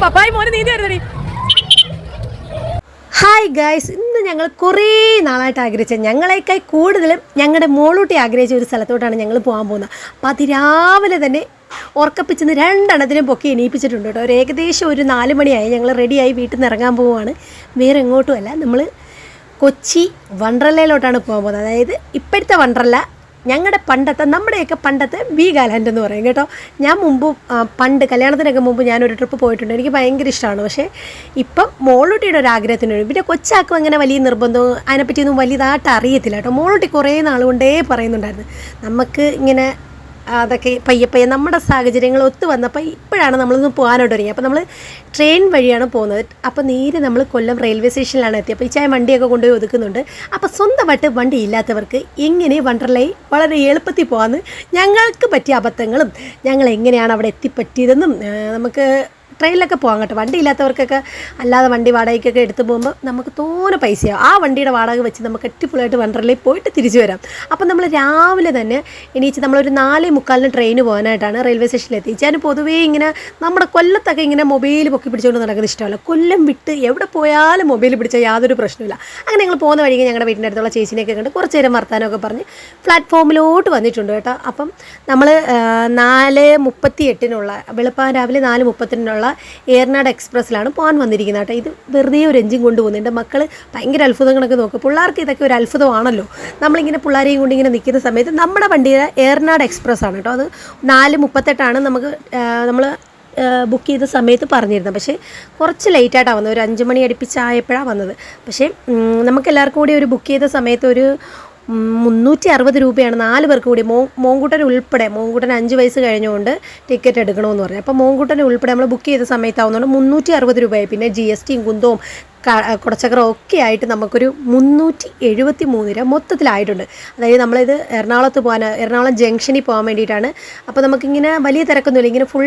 പപ്പായി മോനെ hi guys ഇന്ന് ഞങ്ങൾ കുറേ നാളായിട്ട് ആഗ്രഹിച്ച ഞങ്ങളെക്കായി കൂടുതലും ഞങ്ങളുടെ മോളൂട്ടി ആഗ്രഹിച്ച ഒരു സ്ഥലത്തോട്ടാണ് ഞങ്ങൾ പോകാൻ പോകുന്നത്. അപ്പോൾ അതിരാവിലെ തന്നെ ഉറക്കപ്പിച്ചെന്ന് രണ്ടെണ്ണത്തിനും പൊക്കി എണീപ്പിച്ചിട്ടുണ്ട് കേട്ടോ. ഒരു ഏകദേശം ഒരു നാല് മണിയായി ഞങ്ങൾ റെഡിയായി വീട്ടിൽ നിന്ന് ഇറങ്ങാൻ പോവുകയാണ്. വേറെ എങ്ങോട്ടുമല്ല നമ്മൾ കൊച്ചി വണ്ടർലയിലോട്ടാണ് പോകാൻ പോകുന്നത്. അതായത് ഇപ്പോഴത്തെ വണ്ടർല ഞങ്ങളുടെ പണ്ടത്തെ നമ്മുടെയൊക്കെ പണ്ടത്തെ വീഗാലാൻഡ് എന്ന് പറയും കേട്ടോ. ഞാൻ മുമ്പ് പണ്ട് കല്യാണത്തിനൊക്കെ മുമ്പ് ഞാനൊരു ട്രിപ്പ് പോയിട്ടുണ്ട്. എനിക്ക് ഭയങ്കര ഇഷ്ടമാണ്. പക്ഷേ ഇപ്പം മോളൂട്ടിയുടെ ഒരു ആഗ്രഹത്തിന് വേണ്ടി പിന്നെ കൊച്ചാക്കും അങ്ങനെ വലിയ നിർബന്ധവും അതിനെപ്പറ്റിയൊന്നും വലുതായിട്ട് അറിയത്തില്ല കേട്ടോ. മോളൂട്ടി കുറേ നാളുകൊണ്ടേ പറയുന്നുണ്ടായിരുന്നു. നമുക്ക് ഇങ്ങനെ അതൊക്കെ പയ്യെ പയ്യെ നമ്മുടെ സാഹചര്യങ്ങൾ ഒത്തു വന്നപ്പോൾ ഇപ്പോഴാണ് നമ്മളൊന്ന് പോകാനോട്ട് തുടങ്ങി അപ്പോൾ നമ്മൾ ട്രെയിൻ വഴിയാണ് പോകുന്നത്. അപ്പോൾ നേരെ നമ്മൾ കൊല്ലം റെയിൽവേ സ്റ്റേഷനിലാണ് എത്തിയത്. അപ്പോൾ ഈ ചായ വണ്ടിയൊക്കെ കൊണ്ടുപോയി ഒതുക്കുന്നുണ്ട്. അപ്പോൾ സ്വന്തമായിട്ട് വണ്ടി ഇല്ലാത്തവർക്ക് എങ്ങനെ വണ്ടർലയിൽ വളരെ എളുപ്പത്തിൽ പോകാമെന്ന് ഞങ്ങൾക്ക് പറ്റിയ അബദ്ധങ്ങളും ഞങ്ങൾ എങ്ങനെയാണ് അവിടെ എത്തിപ്പറ്റിയതെന്നും നമുക്ക് ട്രെയിനിലൊക്കെ പോകാം കേട്ടോ. വണ്ടി ഇല്ലാത്തവർക്കൊക്കെ അല്ലാതെ വണ്ടി വാടകയ്ക്കൊക്കെ എടുത്തു പോകുമ്പോൾ നമുക്ക് തോനെ പൈസയാവും. ആ വണ്ടിയുടെ വാടക വെച്ച് നമുക്ക് അടിപൊളിയായിട്ട് വണ്ടറിലേക്ക് പോയിട്ട് തിരിച്ചു വരാം. അപ്പം നമ്മൾ രാവിലെ തന്നെ എണീച്ച് നമ്മളൊരു നാലേ മുക്കാലിന് ട്രെയിന് പോകാനായിട്ടാണ് റെയിൽവേ സ്റ്റേഷനിൽ എത്തി ഞാൻ പൊതുവേ ഇങ്ങനെ നമ്മുടെ കൊല്ലത്തൊക്കെ ഇങ്ങനെ മൊബൈൽ പൊക്കി പിടിച്ചുകൊണ്ട് നടക്കുന്ന ഇഷ്ടമല്ല. കൊല്ലം വിട്ട് എവിടെ പോയാലും മൊബൈൽ പിടിച്ചാൽ യാതൊരു പ്രശ്നമില്ല അങ്ങനെ ഞങ്ങൾ പോകുന്ന വഴിക്ക് ഞങ്ങളുടെ വീടിന്റെ അടുത്തുള്ള ചേച്ചിനെയൊക്കെ കണ്ട് കുറച്ച് നേരം വർത്താനമൊക്കെ പറഞ്ഞ് പ്ലാറ്റ്ഫോമിലോട്ട് വന്നിട്ടുണ്ട് കേട്ടോ. അപ്പം നമ്മൾ നാല് മുപ്പത്തി എട്ടിനുള്ള വെളുപ്പാൻ രാവിലെ നാല് മുപ്പത്തിനുള്ള ഏർനാട് എക്സ്പ്രസ്സിലാണ് പോകാൻ വന്നിരിക്കുന്നത് കേട്ടോ. ഇത് വെറുതെ ഒരു എഞ്ചിൻ കൊണ്ടുപോകുന്നത്. എന്റെ മക്കൾ ഭയങ്കര അത്ഭുതങ്ങളൊക്കെ നോക്കും. പിള്ളേർക്ക് ഇതൊക്കെ ഒരു അത്ഭുതമാണല്ലോ. നമ്മളിങ്ങനെ പിള്ളേരെയും കൊണ്ട് ഇങ്ങനെ നിൽക്കുന്ന സമയത്ത് നമ്മുടെ വണ്ടിയുടെ ഏർനാട് എക്സ്പ്രസ് ആണ് കേട്ടോ. അത് നാല് മുപ്പത്തെട്ടാണ് നമുക്ക് നമ്മൾ ബുക്ക് ചെയ്ത സമയത്ത് പറഞ്ഞിരുന്നത്. പക്ഷേ കുറച്ച് ലേറ്റായിട്ടാണ് വന്നത്. ഒരു അഞ്ച് മണി അടുപ്പിച്ചായപ്പോഴാണ് വന്നത്. പക്ഷേ നമുക്കെല്ലാവർക്കും കൂടി ഒരു ബുക്ക് ചെയ്ത സമയത്ത് ഒരു മുന്നൂറ്റി അറുപത് രൂപയാണ് നാല് പേർക്ക് കൂടി. മോ മോങ്കുട്ടൻ ഉൾപ്പെടെ മോങ്കുട്ടൻ അഞ്ച് വയസ്സ് കഴിഞ്ഞുകൊണ്ട് ടിക്കറ്റ് എടുക്കണമെന്ന് പറഞ്ഞു അപ്പോൾ മോങ്കുട്ടൻ ഉൾപ്പെടെ നമ്മൾ ബുക്ക് ചെയ്ത സമയത്താവുന്നതുകൊണ്ട് മുന്നൂറ്റി അറുപത് രൂപയായി. പിന്നെ ജി എസ് ടിയും കുന്തവും കുടച്ചക്രവും ഒക്കെ ആയിട്ട് നമുക്കൊരു മുന്നൂറ്റി എഴുപത്തി മൂന്ന് രൂപ മൊത്തത്തിലായിട്ടുണ്ട്. അതായത് നമ്മളിത് എറണാകുളത്ത് പോകാൻ എറണാകുളം ജംഗ്ഷനിൽ പോകാൻ വേണ്ടിയിട്ടാണ്. അപ്പോൾ നമുക്കിങ്ങനെ വലിയ തിരക്കൊന്നുമില്ല. ഇങ്ങനെ ഫുൾ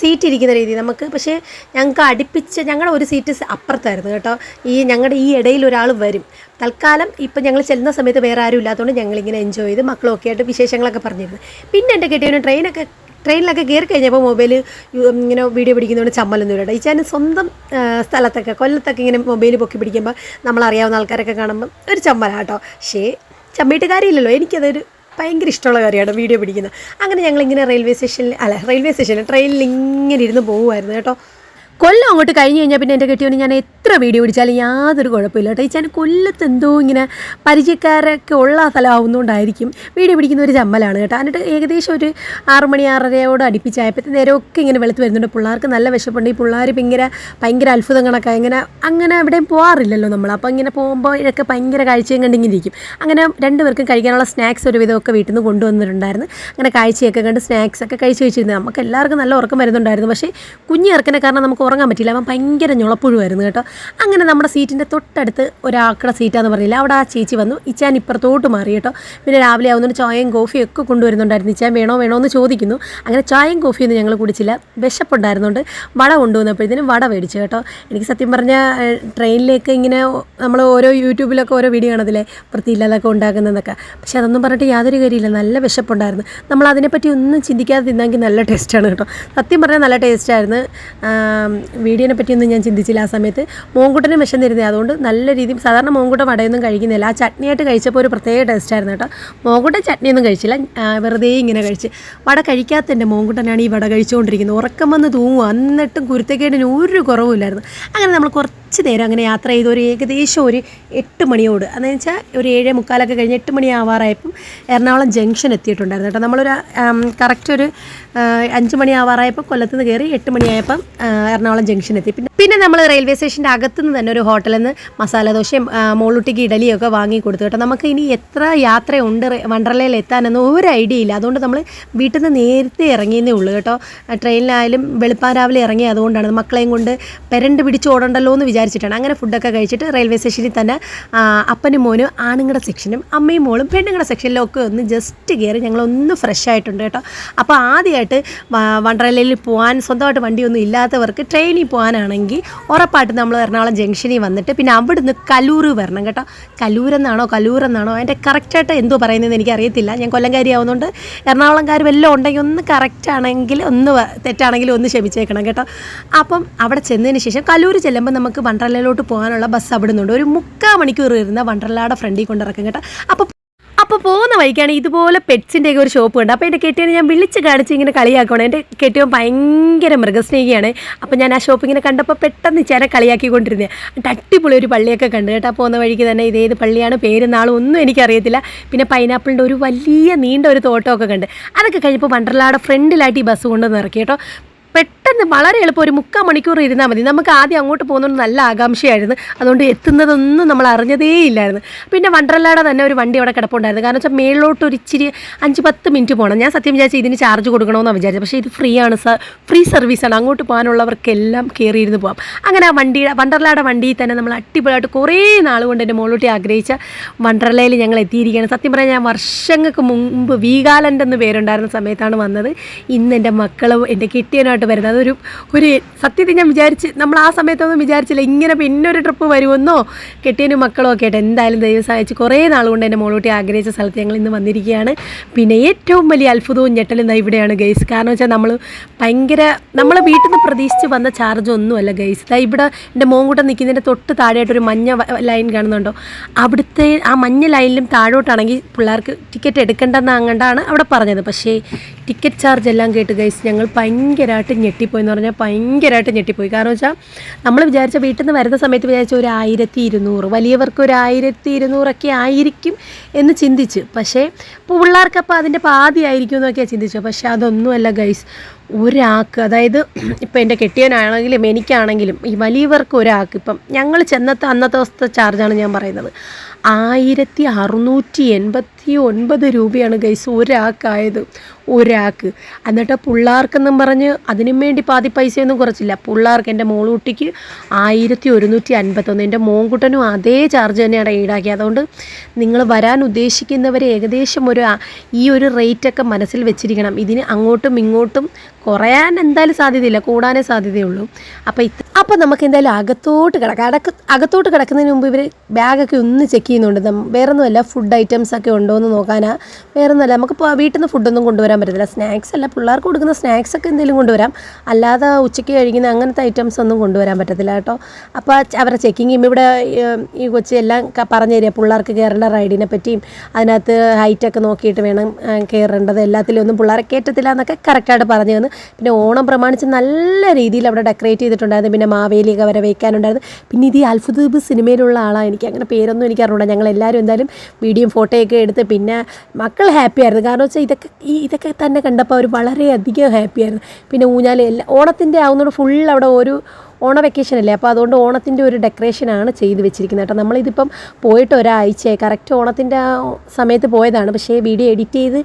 സീറ്റ് ഇരിക്കുന്ന രീതി. നമുക്ക് പക്ഷേ ഞങ്ങൾക്ക് അടുപ്പിച്ച് ഞങ്ങളുടെ ഒരു സീറ്റ് അപ്പുറത്തായിരുന്നു കേട്ടോ. ഈ ഞങ്ങളുടെ ഈ ഇടയിൽ ഒരാൾ വരും. തൽക്കാലം ഇപ്പം ഞങ്ങൾ ചെല്ലുന്ന സമയത്ത് വേറെ ആരും ഇല്ലാത്തതുകൊണ്ട് ഞങ്ങളിങ്ങനെ എൻജോയ് ചെയ്ത് മക്കളൊക്കെ ആയിട്ട് വിശേഷങ്ങളൊക്കെ പറഞ്ഞിരുന്നു. പിന്നെ എന്റെ കെട്ടിയവന് ട്രെയിനൊക്കെ ട്രെയിനിലൊക്കെ കയറി കഴിഞ്ഞപ്പോൾ മൊബൈൽ ഇങ്ങനെ വീഡിയോ പിടിക്കുന്നതുകൊണ്ട് ചമ്മലൊന്നും ഇല്ല ഈച്ചാൻ സ്വന്തം സ്ഥലത്തൊക്കെ കൊല്ലത്തൊക്കെ ഇങ്ങനെ മൊബൈൽ പൊക്കി പിടിക്കുമ്പോൾ നമ്മളറിയാവുന്ന ആൾക്കാരൊക്കെ കാണുമ്പോൾ ഒരു ചമ്മലാട്ടോ പക്ഷേ ചമ്മയിട്ട് കാര്യമില്ലല്ലോ. എനിക്കതൊരു ഭയങ്കര ഇഷ്ടമുള്ള കാര്യമാണ് വീഡിയോ പിടിക്കുന്നത്. അങ്ങനെ ഞങ്ങളിങ്ങനെ റെയിൽവേ സ്റ്റേഷനിൽ അല്ല റെയിൽവേ സ്റ്റേഷനിൽ ട്രെയിനിൽ ഇങ്ങനെ ഇരുന്ന് പോകുമായിരുന്നു കേട്ടോ. കൊല്ലം അങ്ങോട്ട് കഴിഞ്ഞ് കഴിഞ്ഞാൽ പിന്നെ എന്റെ കെട്ടിയോന് ഞാൻ എത്ര വീഡിയോ പിടിച്ചാലും യാതൊരു കുഴപ്പമില്ല കേട്ടോ. ചാൻ കൊല്ലത്ത് എന്തോ ഇങ്ങനെ പരിചയക്കാരൊക്കെ ഉള്ള സ്ഥലമാവുന്നതുകൊണ്ടായിരിക്കും വീഡിയോ പിടിക്കുന്ന ഒരു ചമ്മലാണ് കേട്ടോ. എന്നിട്ട് ഏകദേശം ഒരു ആറ് മണി ആറരയോട് അടുപ്പിച്ചായപ്പോഴത്തെ നേരമൊക്കെ ഇങ്ങനെ വെളുത്ത് വരുന്നുണ്ട്. പിള്ളേർക്ക് നല്ല വിശപ്പുണ്ട്. ഈ പിള്ളേർ ഭയങ്കര ഭയങ്കര അത്ഭുതം കണക്കാണ് ഇങ്ങനെ അങ്ങനെ എവിടെയും പോകാറില്ലല്ലോ നമ്മൾ. അപ്പോൾ ഇങ്ങനെ പോകുമ്പോൾ ഇതൊക്കെ ഭയങ്കര കാഴ്ചയും കണ്ടിങ്ങനെ ഇരിക്കും. അങ്ങനെ രണ്ടുപേർക്കും കഴിക്കാനുള്ള സ്നാക്സ് ഒരു വിധമൊക്കെ വീട്ടിൽ നിന്ന് കൊണ്ടുവന്നിട്ടുണ്ടായിരുന്നു. അങ്ങനെ കാഴ്ചയൊക്കെ കണ്ട് സ്നാക്സ് ഒക്കെ കഴിച്ച് വെച്ചിരുന്നത് നമുക്ക് എല്ലാവർക്കും നല്ല ഉറക്കം വരുന്നുണ്ടായിരുന്നു. പക്ഷേ കുഞ്ഞു ഇറക്കിനെ കാരണം നമുക്ക് ഉറങ്ങാൻ പറ്റിയില്ല. അവൻ ഭയങ്കര ഞുളപ്പുഴുവായിരുന്നു കേട്ടോ. അങ്ങനെ നമ്മുടെ സീറ്റിന്റെ തൊട്ടടുത്ത് ഒരാക്കുടെ സീറ്റാന്ന് പറഞ്ഞില്ല അവിടെ ആ ചേച്ചി വന്നു. ഇച്ചാൻ ഇപ്പുറത്തോട്ട് മാറി കേട്ടോ. പിന്നെ രാവിലെ ആവുന്നതിന് ചായയും കോഫിയും ഒക്കെ കൊണ്ടുവരുന്നുണ്ടായിരുന്നു. ഇച്ചാൻ വേണോ വേണോ എന്ന് ചോദിക്കുന്നു. അങ്ങനെ ചായയും കോഫിയൊന്നും ഞങ്ങൾ കുടിച്ചില്ല. വിശപ്പുണ്ടായിരുന്നുകൊണ്ട് വട കൊണ്ടുവന്നപ്പോഴത്തേനും വട മേടിച്ചു കേട്ടോ. എനിക്ക് സത്യം പറഞ്ഞാൽ ട്രെയിനിലേക്ക് ഇങ്ങനെ നമ്മൾ ഓരോ യൂട്യൂബിലൊക്കെ ഓരോ വീഡിയോ കാണത്തില്ലേ വൃത്തിയില്ലാതൊക്കെ ഉണ്ടാക്കുന്നതൊക്കെ. പക്ഷെ അതൊന്നും പറഞ്ഞിട്ട് യാതൊരു കാര്യമില്ല. നല്ല വിശപ്പുണ്ടായിരുന്നു. നമ്മൾ അതിനെപ്പറ്റി ഒന്നും ചിന്തിക്കാതെ തിന്നെങ്കിൽ നല്ല ടേസ്റ്റാണ് കേട്ടോ. സത്യം പറഞ്ഞാൽ നല്ല ടേസ്റ്റായിരുന്നു വീഡിയോനെ പറ്റിയൊന്നും ഞാൻ ചിന്തിച്ചില്ല ആ സമയത്ത്. മോങ്കുട്ടനും വിഷം തരുന്നത് അതുകൊണ്ട് നല്ല രീതിയിൽ സാധാരണ മോങ്കുട്ടൻ വടയൊന്നും കഴിക്കുന്നില്ല. ആ ചട്നിയായിട്ട് കഴിച്ചപ്പോൾ ഒരു പ്രത്യേക ടേസ്റ്റായിരുന്നു കേട്ടോ. മോങ്കുട്ടൻ ചട്നിയൊന്നും കഴിച്ചില്ല. വെറുതെ ഇങ്ങനെ കഴിച്ച്. വട കഴിക്കാത്ത എന്റെ മോങ്കുട്ടനാണ് ഈ വട കഴിച്ചുകൊണ്ടിരിക്കുന്നത്. ഉറക്കം വന്ന് തൂങ്ങുക എന്നിട്ടും കുരുത്തക്കേടിന് ഒരു കുറവുമില്ലായിരുന്നു. അങ്ങനെ നമ്മൾ കുറച്ച് കുറച്ച് നേരം അങ്ങനെ യാത്ര ചെയ്ത് ഒരു ഏകദേശം ഒരു എട്ട് മണിയോട് അതെന്ന് വെച്ചാൽ ഒരു ഏഴ് മുക്കാലൊക്കെ കഴിഞ്ഞ് എട്ട് മണി ആവാറായപ്പം എറണാകുളം ജംഗ്ഷൻ എത്തിയിട്ടുണ്ടായിരുന്നു കേട്ടോ. നമ്മളൊരു കറക്റ്റ് ഒരു അഞ്ച് മണി ആവാറായപ്പം കൊല്ലത്ത് നിന്ന് കയറി എട്ട് മണിയായപ്പം എറണാകുളം ജംഗ്ഷൻ എത്തി. പിന്നെ പിന്നെ നമ്മൾ റെയിൽവേ സ്റ്റേഷന്റെ അകത്തുനിന്ന് തന്നെ ഒരു ഹോട്ടലിൽ നിന്ന് മസാല ദോശയും മോളുട്ടിക്ക് ഇഡലിയും ഒക്കെ വാങ്ങി കൊടുത്തു കേട്ടോ. നമുക്ക് ഇനി എത്ര യാത്രയുണ്ട് വണ്ടർലയിൽ എത്താനൊന്നും ഒരു ഐഡിയ ഇല്ല. അതുകൊണ്ട് നമ്മൾ വീട്ടിൽ നിന്ന് നേരത്തെ ഇറങ്ങിയെന്നേ ഉള്ളൂ കേട്ടോ. ട്രെയിനിലായാലും വെളുപ്പാൻ രാവിലെ ഇറങ്ങി അതുകൊണ്ടാണ് മക്കളെയും കൊണ്ട് പെരണ്ട് പിടിച്ച് ഓടണ്ടല്ലോ എന്ന് വിചാരിച്ചിട്ടാണ്. അങ്ങനെ ഫുഡൊക്കെ കഴിച്ചിട്ട് റെയിൽവേ സ്റ്റേഷനിൽ തന്നെ അപ്പനും മോനും ആണുങ്ങളുടെ സെക്ഷനും അമ്മയും മോളും പെണ്ണുങ്ങളുടെ സെക്ഷനിലും ഒക്കെ ഒന്ന് ജസ്റ്റ് കയറി ഞങ്ങളൊന്ന് ഫ്രഷ് ആയിട്ടുണ്ട് കേട്ടോ. അപ്പോൾ ആദ്യമായിട്ട് വണ്ടർലയിൽ പോകാൻ സ്വന്തമായിട്ട് വണ്ടിയൊന്നും ഇല്ലാത്തവർക്ക് ട്രെയിനിൽ പോകാനാണെങ്കിൽ ഉറപ്പായിട്ട് നമ്മൾ എറണാകുളം ജംഗ്ഷനിൽ വന്നിട്ട് പിന്നെ അവിടുന്ന് കലൂർ വരണം കേട്ടോ. കലൂരെന്നാണോ കലൂരെന്നാണോ അതിന്റെ കറക്റ്റായിട്ട് എന്തോ പറയുന്നതെന്ന് എനിക്കറിയത്തില്ല. ഞാൻ കൊല്ലംകാരി ആവുന്നതുകൊണ്ട് എറണാകുളംകാർ വല്ലതും ഉണ്ടെങ്കിൽ ഒന്ന് കറക്റ്റ് ആണെങ്കിൽ ഒന്ന് തെറ്റാണെങ്കിലും ഒന്ന് ക്ഷമിച്ചേക്കണം കേട്ടോ. അപ്പം അവിടെ ചെന്നതിന് ശേഷം കലൂർ ചെല്ലുമ്പോൾ നമുക്ക് വണ്ടർലയിലോട്ട് പോകാനുള്ള ബസ് അവിടെ നിന്നുണ്ട് ഒരു മുക്കാൽ മണിക്കൂർ ഇരുന്ന വണ്ടർലയുടെ ഫ്രണ്ടിൽ കൊണ്ടിറക്കും കേട്ടോ. അപ്പോൾ അപ്പോൾ പോകുന്ന വഴിക്കാണ് ഇതുപോലെ പെറ്റ്സിന്റെയൊക്കെ ഒരു ഷോപ്പ് ഉണ്ട് അപ്പോൾ എന്റെ കെട്ടിയാണ് ഞാൻ വിളിച്ച് കാണിച്ച് ഇങ്ങനെ കളിയാക്കണം എന്റെ കെട്ടിയവൻ ഭയങ്കര മൃഗസ്നേഹിയാണ്. അപ്പോൾ ഞാൻ ആ ഷോപ്പ് ഇങ്ങനെ കണ്ടപ്പോൾ പെട്ടെന്ന് ചേരെ കളിയാക്കിക്കൊണ്ടിരുന്നത് അടിപൊളി ഒരു പള്ളിയൊക്കെ കണ്ടു കേട്ടോ. പോകുന്ന വഴിക്ക് തന്നെ ഇതേത് പള്ളിയാണ്. പേര് നാളും ഒന്നും എനിക്കറിയത്തില്ല. പിന്നെ പൈനാപ്പിളിന്റെ ഒരു വലിയ നീണ്ട ഒരു തോട്ടമൊക്കെ കണ്ട്. അതൊക്കെ കഴിഞ്ഞപ്പോൾ വണ്ടർലാടെ ഫ്രണ്ടിലായിട്ട് ഈ ബസ് കൊണ്ടുവന്ന് ഇറക്കി കേട്ടോ. പെട്ടെന്ന് വളരെ എളുപ്പം ഒരു മുക്കാൽ മണിക്കൂർ ഇരുന്നാൽ മതി. നമുക്ക് ആദ്യം അങ്ങോട്ട് പോകുന്നത് നല്ല ആകാംക്ഷയായിരുന്നു. അതുകൊണ്ട് എത്തുന്നതൊന്നും നമ്മൾ അറിഞ്ഞതേ ഇല്ലായിരുന്നു. പിന്നെ വണ്ടർലാടെ തന്നെ ഒരു വണ്ടി അവിടെ കിടപ്പുണ്ടായിരുന്നു. കാരണം വെച്ചാൽ മേളിലോട്ട് ഒരു ഇച്ചിരി അഞ്ച് പത്ത് മിനിറ്റ് പോകണം ഞാൻ സത്യം വിചാരിച്ചു ഇതിന് ചാർജ് കൊടുക്കണമെന്നാണ് വിചാരിച്ചത്. പക്ഷേ ഇത് ഫ്രീ ആണ് സർ ഫ്രീ സർവീസാണ് അങ്ങോട്ട് പോകാനുള്ളവർക്കെല്ലാം കയറിയിരുന്ന് പോകാം അങ്ങനെ ആ വണ്ടി വണ്ടർലാടെ വണ്ടിയിൽ തന്നെ നമ്മൾ അടിപൊളിയായിട്ട് കുറേ നാൾ കൊണ്ട് എന്റെ മുകളിലോട്ട് ആഗ്രഹിച്ച വണ്ടർലയിൽ ഞങ്ങൾ എത്തിയിരിക്കുകയാണ്. സത്യം പറഞ്ഞാൽ ഞാൻ വർഷങ്ങൾക്ക് മുമ്പ് വീഗാലൻഡ് എന്ന് പേരുണ്ടായിരുന്ന സമയത്താണ് വന്നത്. ഇന്ന് എന്റെ മക്കളും എന്റെ കിട്ടിയനായിട്ട് വരുന്നത്. അതൊരു ഒരു സത്യത്തിൽ ഞാൻ വിചാരിച്ച് നമ്മൾ ആ സമയത്തൊന്നും വിചാരിച്ചില്ല. ഇങ്ങനെ പിന്നെ ഒരു ട്രിപ്പ് വരുമെന്നോ കെട്ടിയനും മക്കളോ ഒക്കെ ആയിട്ട് എന്തായാലും ദൈവം സഹായിച്ച് കുറേ നാൾ കൊണ്ട് എന്റെ മോളൂട്ടി ആഗ്രഹിച്ച സ്ഥലത്ത് ഞങ്ങൾ ഇന്ന് വന്നിരിക്കുകയാണ്. പിന്നെ ഏറ്റവും വലിയ അത്ഭുതവും ഞെട്ടലും ഇവിടെയാണ് ഗൈസ് കാരണം വെച്ചാൽ നമ്മൾ ഭയങ്കര നമ്മൾ വീട്ടിൽ നിന്ന് പ്രതീക്ഷിച്ച് വന്ന ചാർജ് ഒന്നുമല്ല ഗൈസ് ഇതാ ഇവിടെ എന്റെ മോങ്കൂട്ടം നിൽക്കുന്നതിന്റെ തൊട്ട് താഴെയായിട്ട് ഒരു മഞ്ഞ ലൈൻ കാണുന്നുണ്ടോ? അവിടുത്തെ ആ മഞ്ഞ ലൈനിലും താഴോട്ടാണെങ്കിൽ പിള്ളേർക്ക് ടിക്കറ്റ് എടുക്കേണ്ടെന്ന് അങ്ങണ്ടാണ് അവിടെ പറഞ്ഞത്. പക്ഷേ ടിക്കറ്റ് ചാർജ് എല്ലാം കേട്ട് ഗൈസ് ഞങ്ങൾ ഭയങ്കരമായിട്ട് ഞെട്ടിപ്പോയി എന്ന് പറഞ്ഞാൽ ഭയങ്കരമായിട്ട് ഞെട്ടിപ്പോയി. കാരണം വെച്ചാൽ നമ്മൾ വിചാരിച്ച വീട്ടിൽ നിന്ന് വരുന്ന സമയത്ത് വിചാരിച്ച ഒരു ആയിരത്തി ഇരുന്നൂറ് വലിയവർക്ക് ഒരു ആയിരത്തി ഇരുന്നൂറൊക്കെ ആയിരിക്കും എന്ന് ചിന്തിച്ച്. പക്ഷേ ഇപ്പോൾ പിള്ളേർക്കപ്പോൾ അതിന്റെ പാതി ആയിരിക്കും എന്നൊക്കെയാണ് ചിന്തിച്ചത് പക്ഷേ അതൊന്നുമല്ല ഗൈസ്. ഒരാൾക്ക് അതായത് ഇപ്പം എന്റെ കെട്ടിയവനാണെങ്കിലും എനിക്കാണെങ്കിലും ഈ വലിയവർക്ക് ഒരാൾക്ക് ഇപ്പം ഞങ്ങൾ ചെന്നത്തെ അന്നത്തെ ദിവസത്തെ ചാർജാണ് ഞാൻ പറയുന്നത്. ആയിരത്തി അറുന്നൂറ്റി എൺപത്തി ഒൻപത് രൂപയാണ് ഗൈസ് ഒരാൾക്കായത്. ഒരാൾക്ക്. എന്നിട്ട് പിള്ളേർക്കെന്നും പറഞ്ഞ് അതിനും വേണ്ടി പാതി പൈസയൊന്നും കുറച്ചില്ല. പിള്ളേർക്ക് എന്റെ മോളൂട്ടിക്ക് ആയിരത്തി ഒരുന്നൂറ്റി അൻപത്തൊന്ന് എന്റെ മോൻകുട്ടനും അതേ ചാർജ് തന്നെയാണ് ഈടാക്കിയത്. അതുകൊണ്ട് നിങ്ങൾ വരാൻ ഉദ്ദേശിക്കുന്നവർ ഏകദേശം ഒരു ഈ ഒരു റേറ്റൊക്കെ മനസ്സിൽ വെച്ചിരിക്കണം. ഇതിന് അങ്ങോട്ടും ഇങ്ങോട്ടും കുറയാൻ എന്തായാലും സാധ്യതയില്ല. കൂടാനേ സാധ്യതയുള്ളൂ. അപ്പോൾ അപ്പോൾ നമുക്ക് എന്തായാലും അകത്തോട്ട് കിടക്കാം അകത്തോട്ട് കിടക്കുന്നതിന് മുമ്പ് ഇവർ ബാഗൊക്കെ ഒന്ന് ചെക്ക് ചെയ്യുന്നുണ്ട്. വേറൊന്നുമല്ല ഫുഡ് ഐറ്റംസ് ഒക്കെ ഉണ്ടോ എന്ന് നോക്കാനാ. വേറൊന്നുമല്ല നമുക്ക് വീട്ടിൽ നിന്ന് ഫുഡൊന്നും കൊണ്ടുവരാൻ പറ്റത്തില്ല. സ്നാക്സ് അല്ല പിള്ളേർക്ക് കൊടുക്കുന്ന സ്നാക്സ് ഒക്കെ എന്തെങ്കിലും കൊണ്ടുവരാം. അല്ലാതെ ഉച്ചയ്ക്ക് കഴിക്കുന്ന അങ്ങനത്തെ ഐറ്റംസ് ഒന്നും കൊണ്ടുവരാൻ പറ്റത്തില്ല കേട്ടോ. അപ്പോൾ അവരുടെ ചെക്കിങ് ഇവിടെ ഈ കൊച്ചി എല്ലാം പറഞ്ഞു തരിക. പിള്ളേർക്ക് കയറേണ്ട റൈഡിനെ പറ്റിയും അതിനകത്ത് ഹൈറ്റൊക്കെ നോക്കിയിട്ട് വേണം കയറേണ്ടത് എല്ലാത്തിലും ഒന്നും പിള്ളേരെ കയറ്റത്തില്ല എന്നൊക്കെ കറക്റ്റായിട്ട് പറഞ്ഞു തന്നു. പിന്നെ ഓണം പ്രമാണിച്ച് നല്ല രീതിയിൽ അവിടെ ഡെക്കറേറ്റ് ചെയ്തിട്ടുണ്ടായിരുന്നു. പിന്നെ മാവേലിയൊക്കെ വരെ വയ്ക്കാനുണ്ടായിരുന്നു. പിന്നെ ഇത് ഈ അത്ഭുതീപ് സിനിമയിലുള്ള ആളാണ് എനിക്ക് അങ്ങനെ പേരൊന്നും എനിക്ക് അറിഞ്ഞൂടാ ഞങ്ങൾ എല്ലാവരും എന്തായാലും വീഡിയോയും ഫോട്ടോയൊക്കെ എടുത്ത് പിന്നെ മക്കൾ ഹാപ്പി ആയിരുന്നു. കാരണം വെച്ചാൽ ഇതൊക്കെ ഈ ഇതൊക്കെ തന്നെ കണ്ടപ്പോൾ അവർ വളരെയധികം ഹാപ്പി ആയിരുന്നു. പിന്നെ ഊഞ്ഞാൽ എല്ലാ ഓണത്തിന്റെ ആവുന്നതുകൊണ്ട് ഫുൾ അവിടെ ഒരു ഓണ വെക്കേഷൻ അല്ലേ? അപ്പോൾ അതുകൊണ്ട് ഓണത്തിന്റെ ഒരു ഡെക്കറേഷനാണ് ചെയ്ത് വെച്ചിരിക്കുന്നത് കേട്ടോ. നമ്മളിതിപ്പം പോയിട്ട് ഒരാഴ്ചയായി. കറക്റ്റ് ഓണത്തിന്റെ ആ സമയത്ത് പോയതാണ്. പക്ഷേ വീഡിയോ എഡിറ്റ് ചെയ്ത്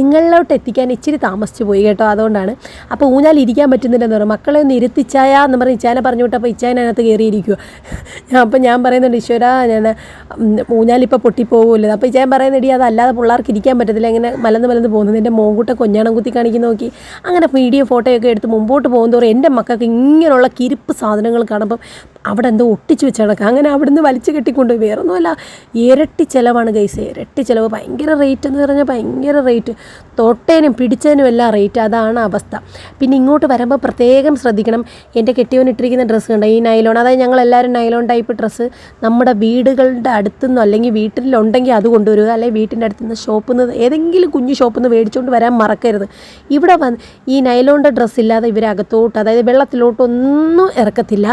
നിങ്ങളിലോട്ട് എത്തിക്കാൻ ഇച്ചിരി താമസിച്ച് പോയി കേട്ടോ. അതുകൊണ്ടാണ്. അപ്പോൾ ഊഞ്ഞാൽ ഇരിക്കാൻ പറ്റുന്നില്ലെന്ന് പറഞ്ഞു. മക്കളെ ഒന്ന് ഇരുത്തിച്ചായ എന്ന് പറഞ്ഞ് ഇച്ചാനെ പറഞ്ഞു വിട്ടപ്പോൾ ഇച്ചാനകത്ത് കയറിയിരിക്കുക ഞാൻ അപ്പോൾ ഞാൻ പറയുന്നുണ്ട് ഈശ്വര ഞാൻ ഊഞ്ഞാലിപ്പോൾ പൊട്ടിപ്പോകുമല്ലോ അപ്പോൾ ഇച്ചാൻ പറയുന്നടി അതല്ലാതെ പിള്ളേർക്ക് ഇരിക്കാൻ പറ്റത്തില്ല. ഇങ്ങനെ മലന്ന് മലന്ന് പോകുന്നത് എന്റെ മോങ്കൂട്ട കൊഞ്ഞാണം കുത്തി കാണിക്കുന്ന നോക്കി. അങ്ങനെ വീഡിയോ ഫോട്ടോയൊക്കെ എടുത്ത് മുമ്പോട്ട് പോകുന്നതോറും എന്റെ മക്കൾക്ക് ഇങ്ങനെയുള്ള കിരിപ്പ് സാധനങ്ങൾ കാണുമ്പം അവിടെ എന്തോ ഒട്ടിച്ച് വെച്ച് കിടക്കുക. അങ്ങനെ അവിടുന്ന് വലിച്ചു കെട്ടിക്കൊണ്ട് വേറെ ഒന്നുമല്ല ഇരട്ടി ചിലവാണ് ഗൈസ് ഇരട്ടി ചിലവ്. ഭയങ്കര റേറ്റ് എന്ന് പറഞ്ഞാൽ ഭയങ്കര റേറ്റ് തൊട്ടേനും പിടിച്ചതിനും എല്ലാം റേറ്റ് അതാണ് അവസ്ഥ. പിന്നെ ഇങ്ങോട്ട് വരുമ്പോൾ പ്രത്യേകം ശ്രദ്ധിക്കണം. എന്റെ കെട്ടിയവൻ ഇട്ടിരിക്കുന്ന ഡ്രസ്സ് കണ്ടോ? ഈ നൈലോൺ അതായത് ഞങ്ങൾ എല്ലാവരും നൈലോൺ ടൈപ്പ് ഡ്രസ്സ് നമ്മുടെ വീടുകളുടെ അടുത്തുനിന്നോ അല്ലെങ്കിൽ വീട്ടിലുണ്ടെങ്കിൽ അത് കൊണ്ടുവരിക. അല്ലെങ്കിൽ വീട്ടിന്റെ അടുത്തുനിന്ന് ഷോപ്പിൽ നിന്ന് ഏതെങ്കിലും കുഞ്ഞു ഷോപ്പിൽ നിന്ന് മേടിച്ചുകൊണ്ട് വരാൻ മറക്കരുത്. ഇവിടെ വന്ന് ഈ നൈലോണിന്റെ ഡ്രസ്സ് ഇല്ലാതെ ഇവരകത്തോട്ട് അതായത് വെള്ളത്തിലോട്ടൊന്നും ഇറക്കത്തില്ല.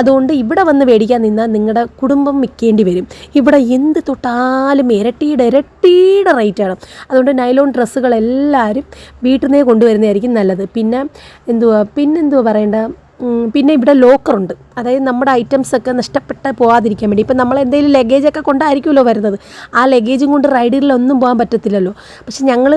അതുകൊണ്ട് ഇവിടെ വന്ന് മേടിക്കാൻ നിന്നാൽ നിങ്ങളുടെ കുടുംബം വിൽക്കേണ്ടി വരും. ഇവിടെ എന്ത് തൊട്ടാലും ഇരട്ടിയുടെ ഇരട്ടിയുടെ റേറ്റാണ് അതുകൊണ്ട് നൈലോൺ ഡ്രസ്സുകളെല്ലാവരും വീട്ടിൽ നിന്നേ കൊണ്ടുവരുന്നതായിരിക്കും നല്ലത്. പിന്നെ എന്തുവാ പിന്നെന്തുവാ പറയേണ്ട? പിന്നെ ഇവിടെ ലോക്കറുണ്ട് അതായത് നമ്മുടെ ഐറ്റംസ് ഒക്കെ നഷ്ടപ്പെട്ട് പോകാതിരിക്കാൻ വേണ്ടി. ഇപ്പം നമ്മൾ എന്തെങ്കിലും ലഗേജ് ഒക്കെ കൊണ്ടായിരിക്കുമല്ലോ വരുന്നത്. ആ ലഗേജും കൊണ്ട് റൈഡിലൊന്നും പോകാൻ പറ്റത്തില്ലല്ലോ. പക്ഷെ ഞങ്ങൾ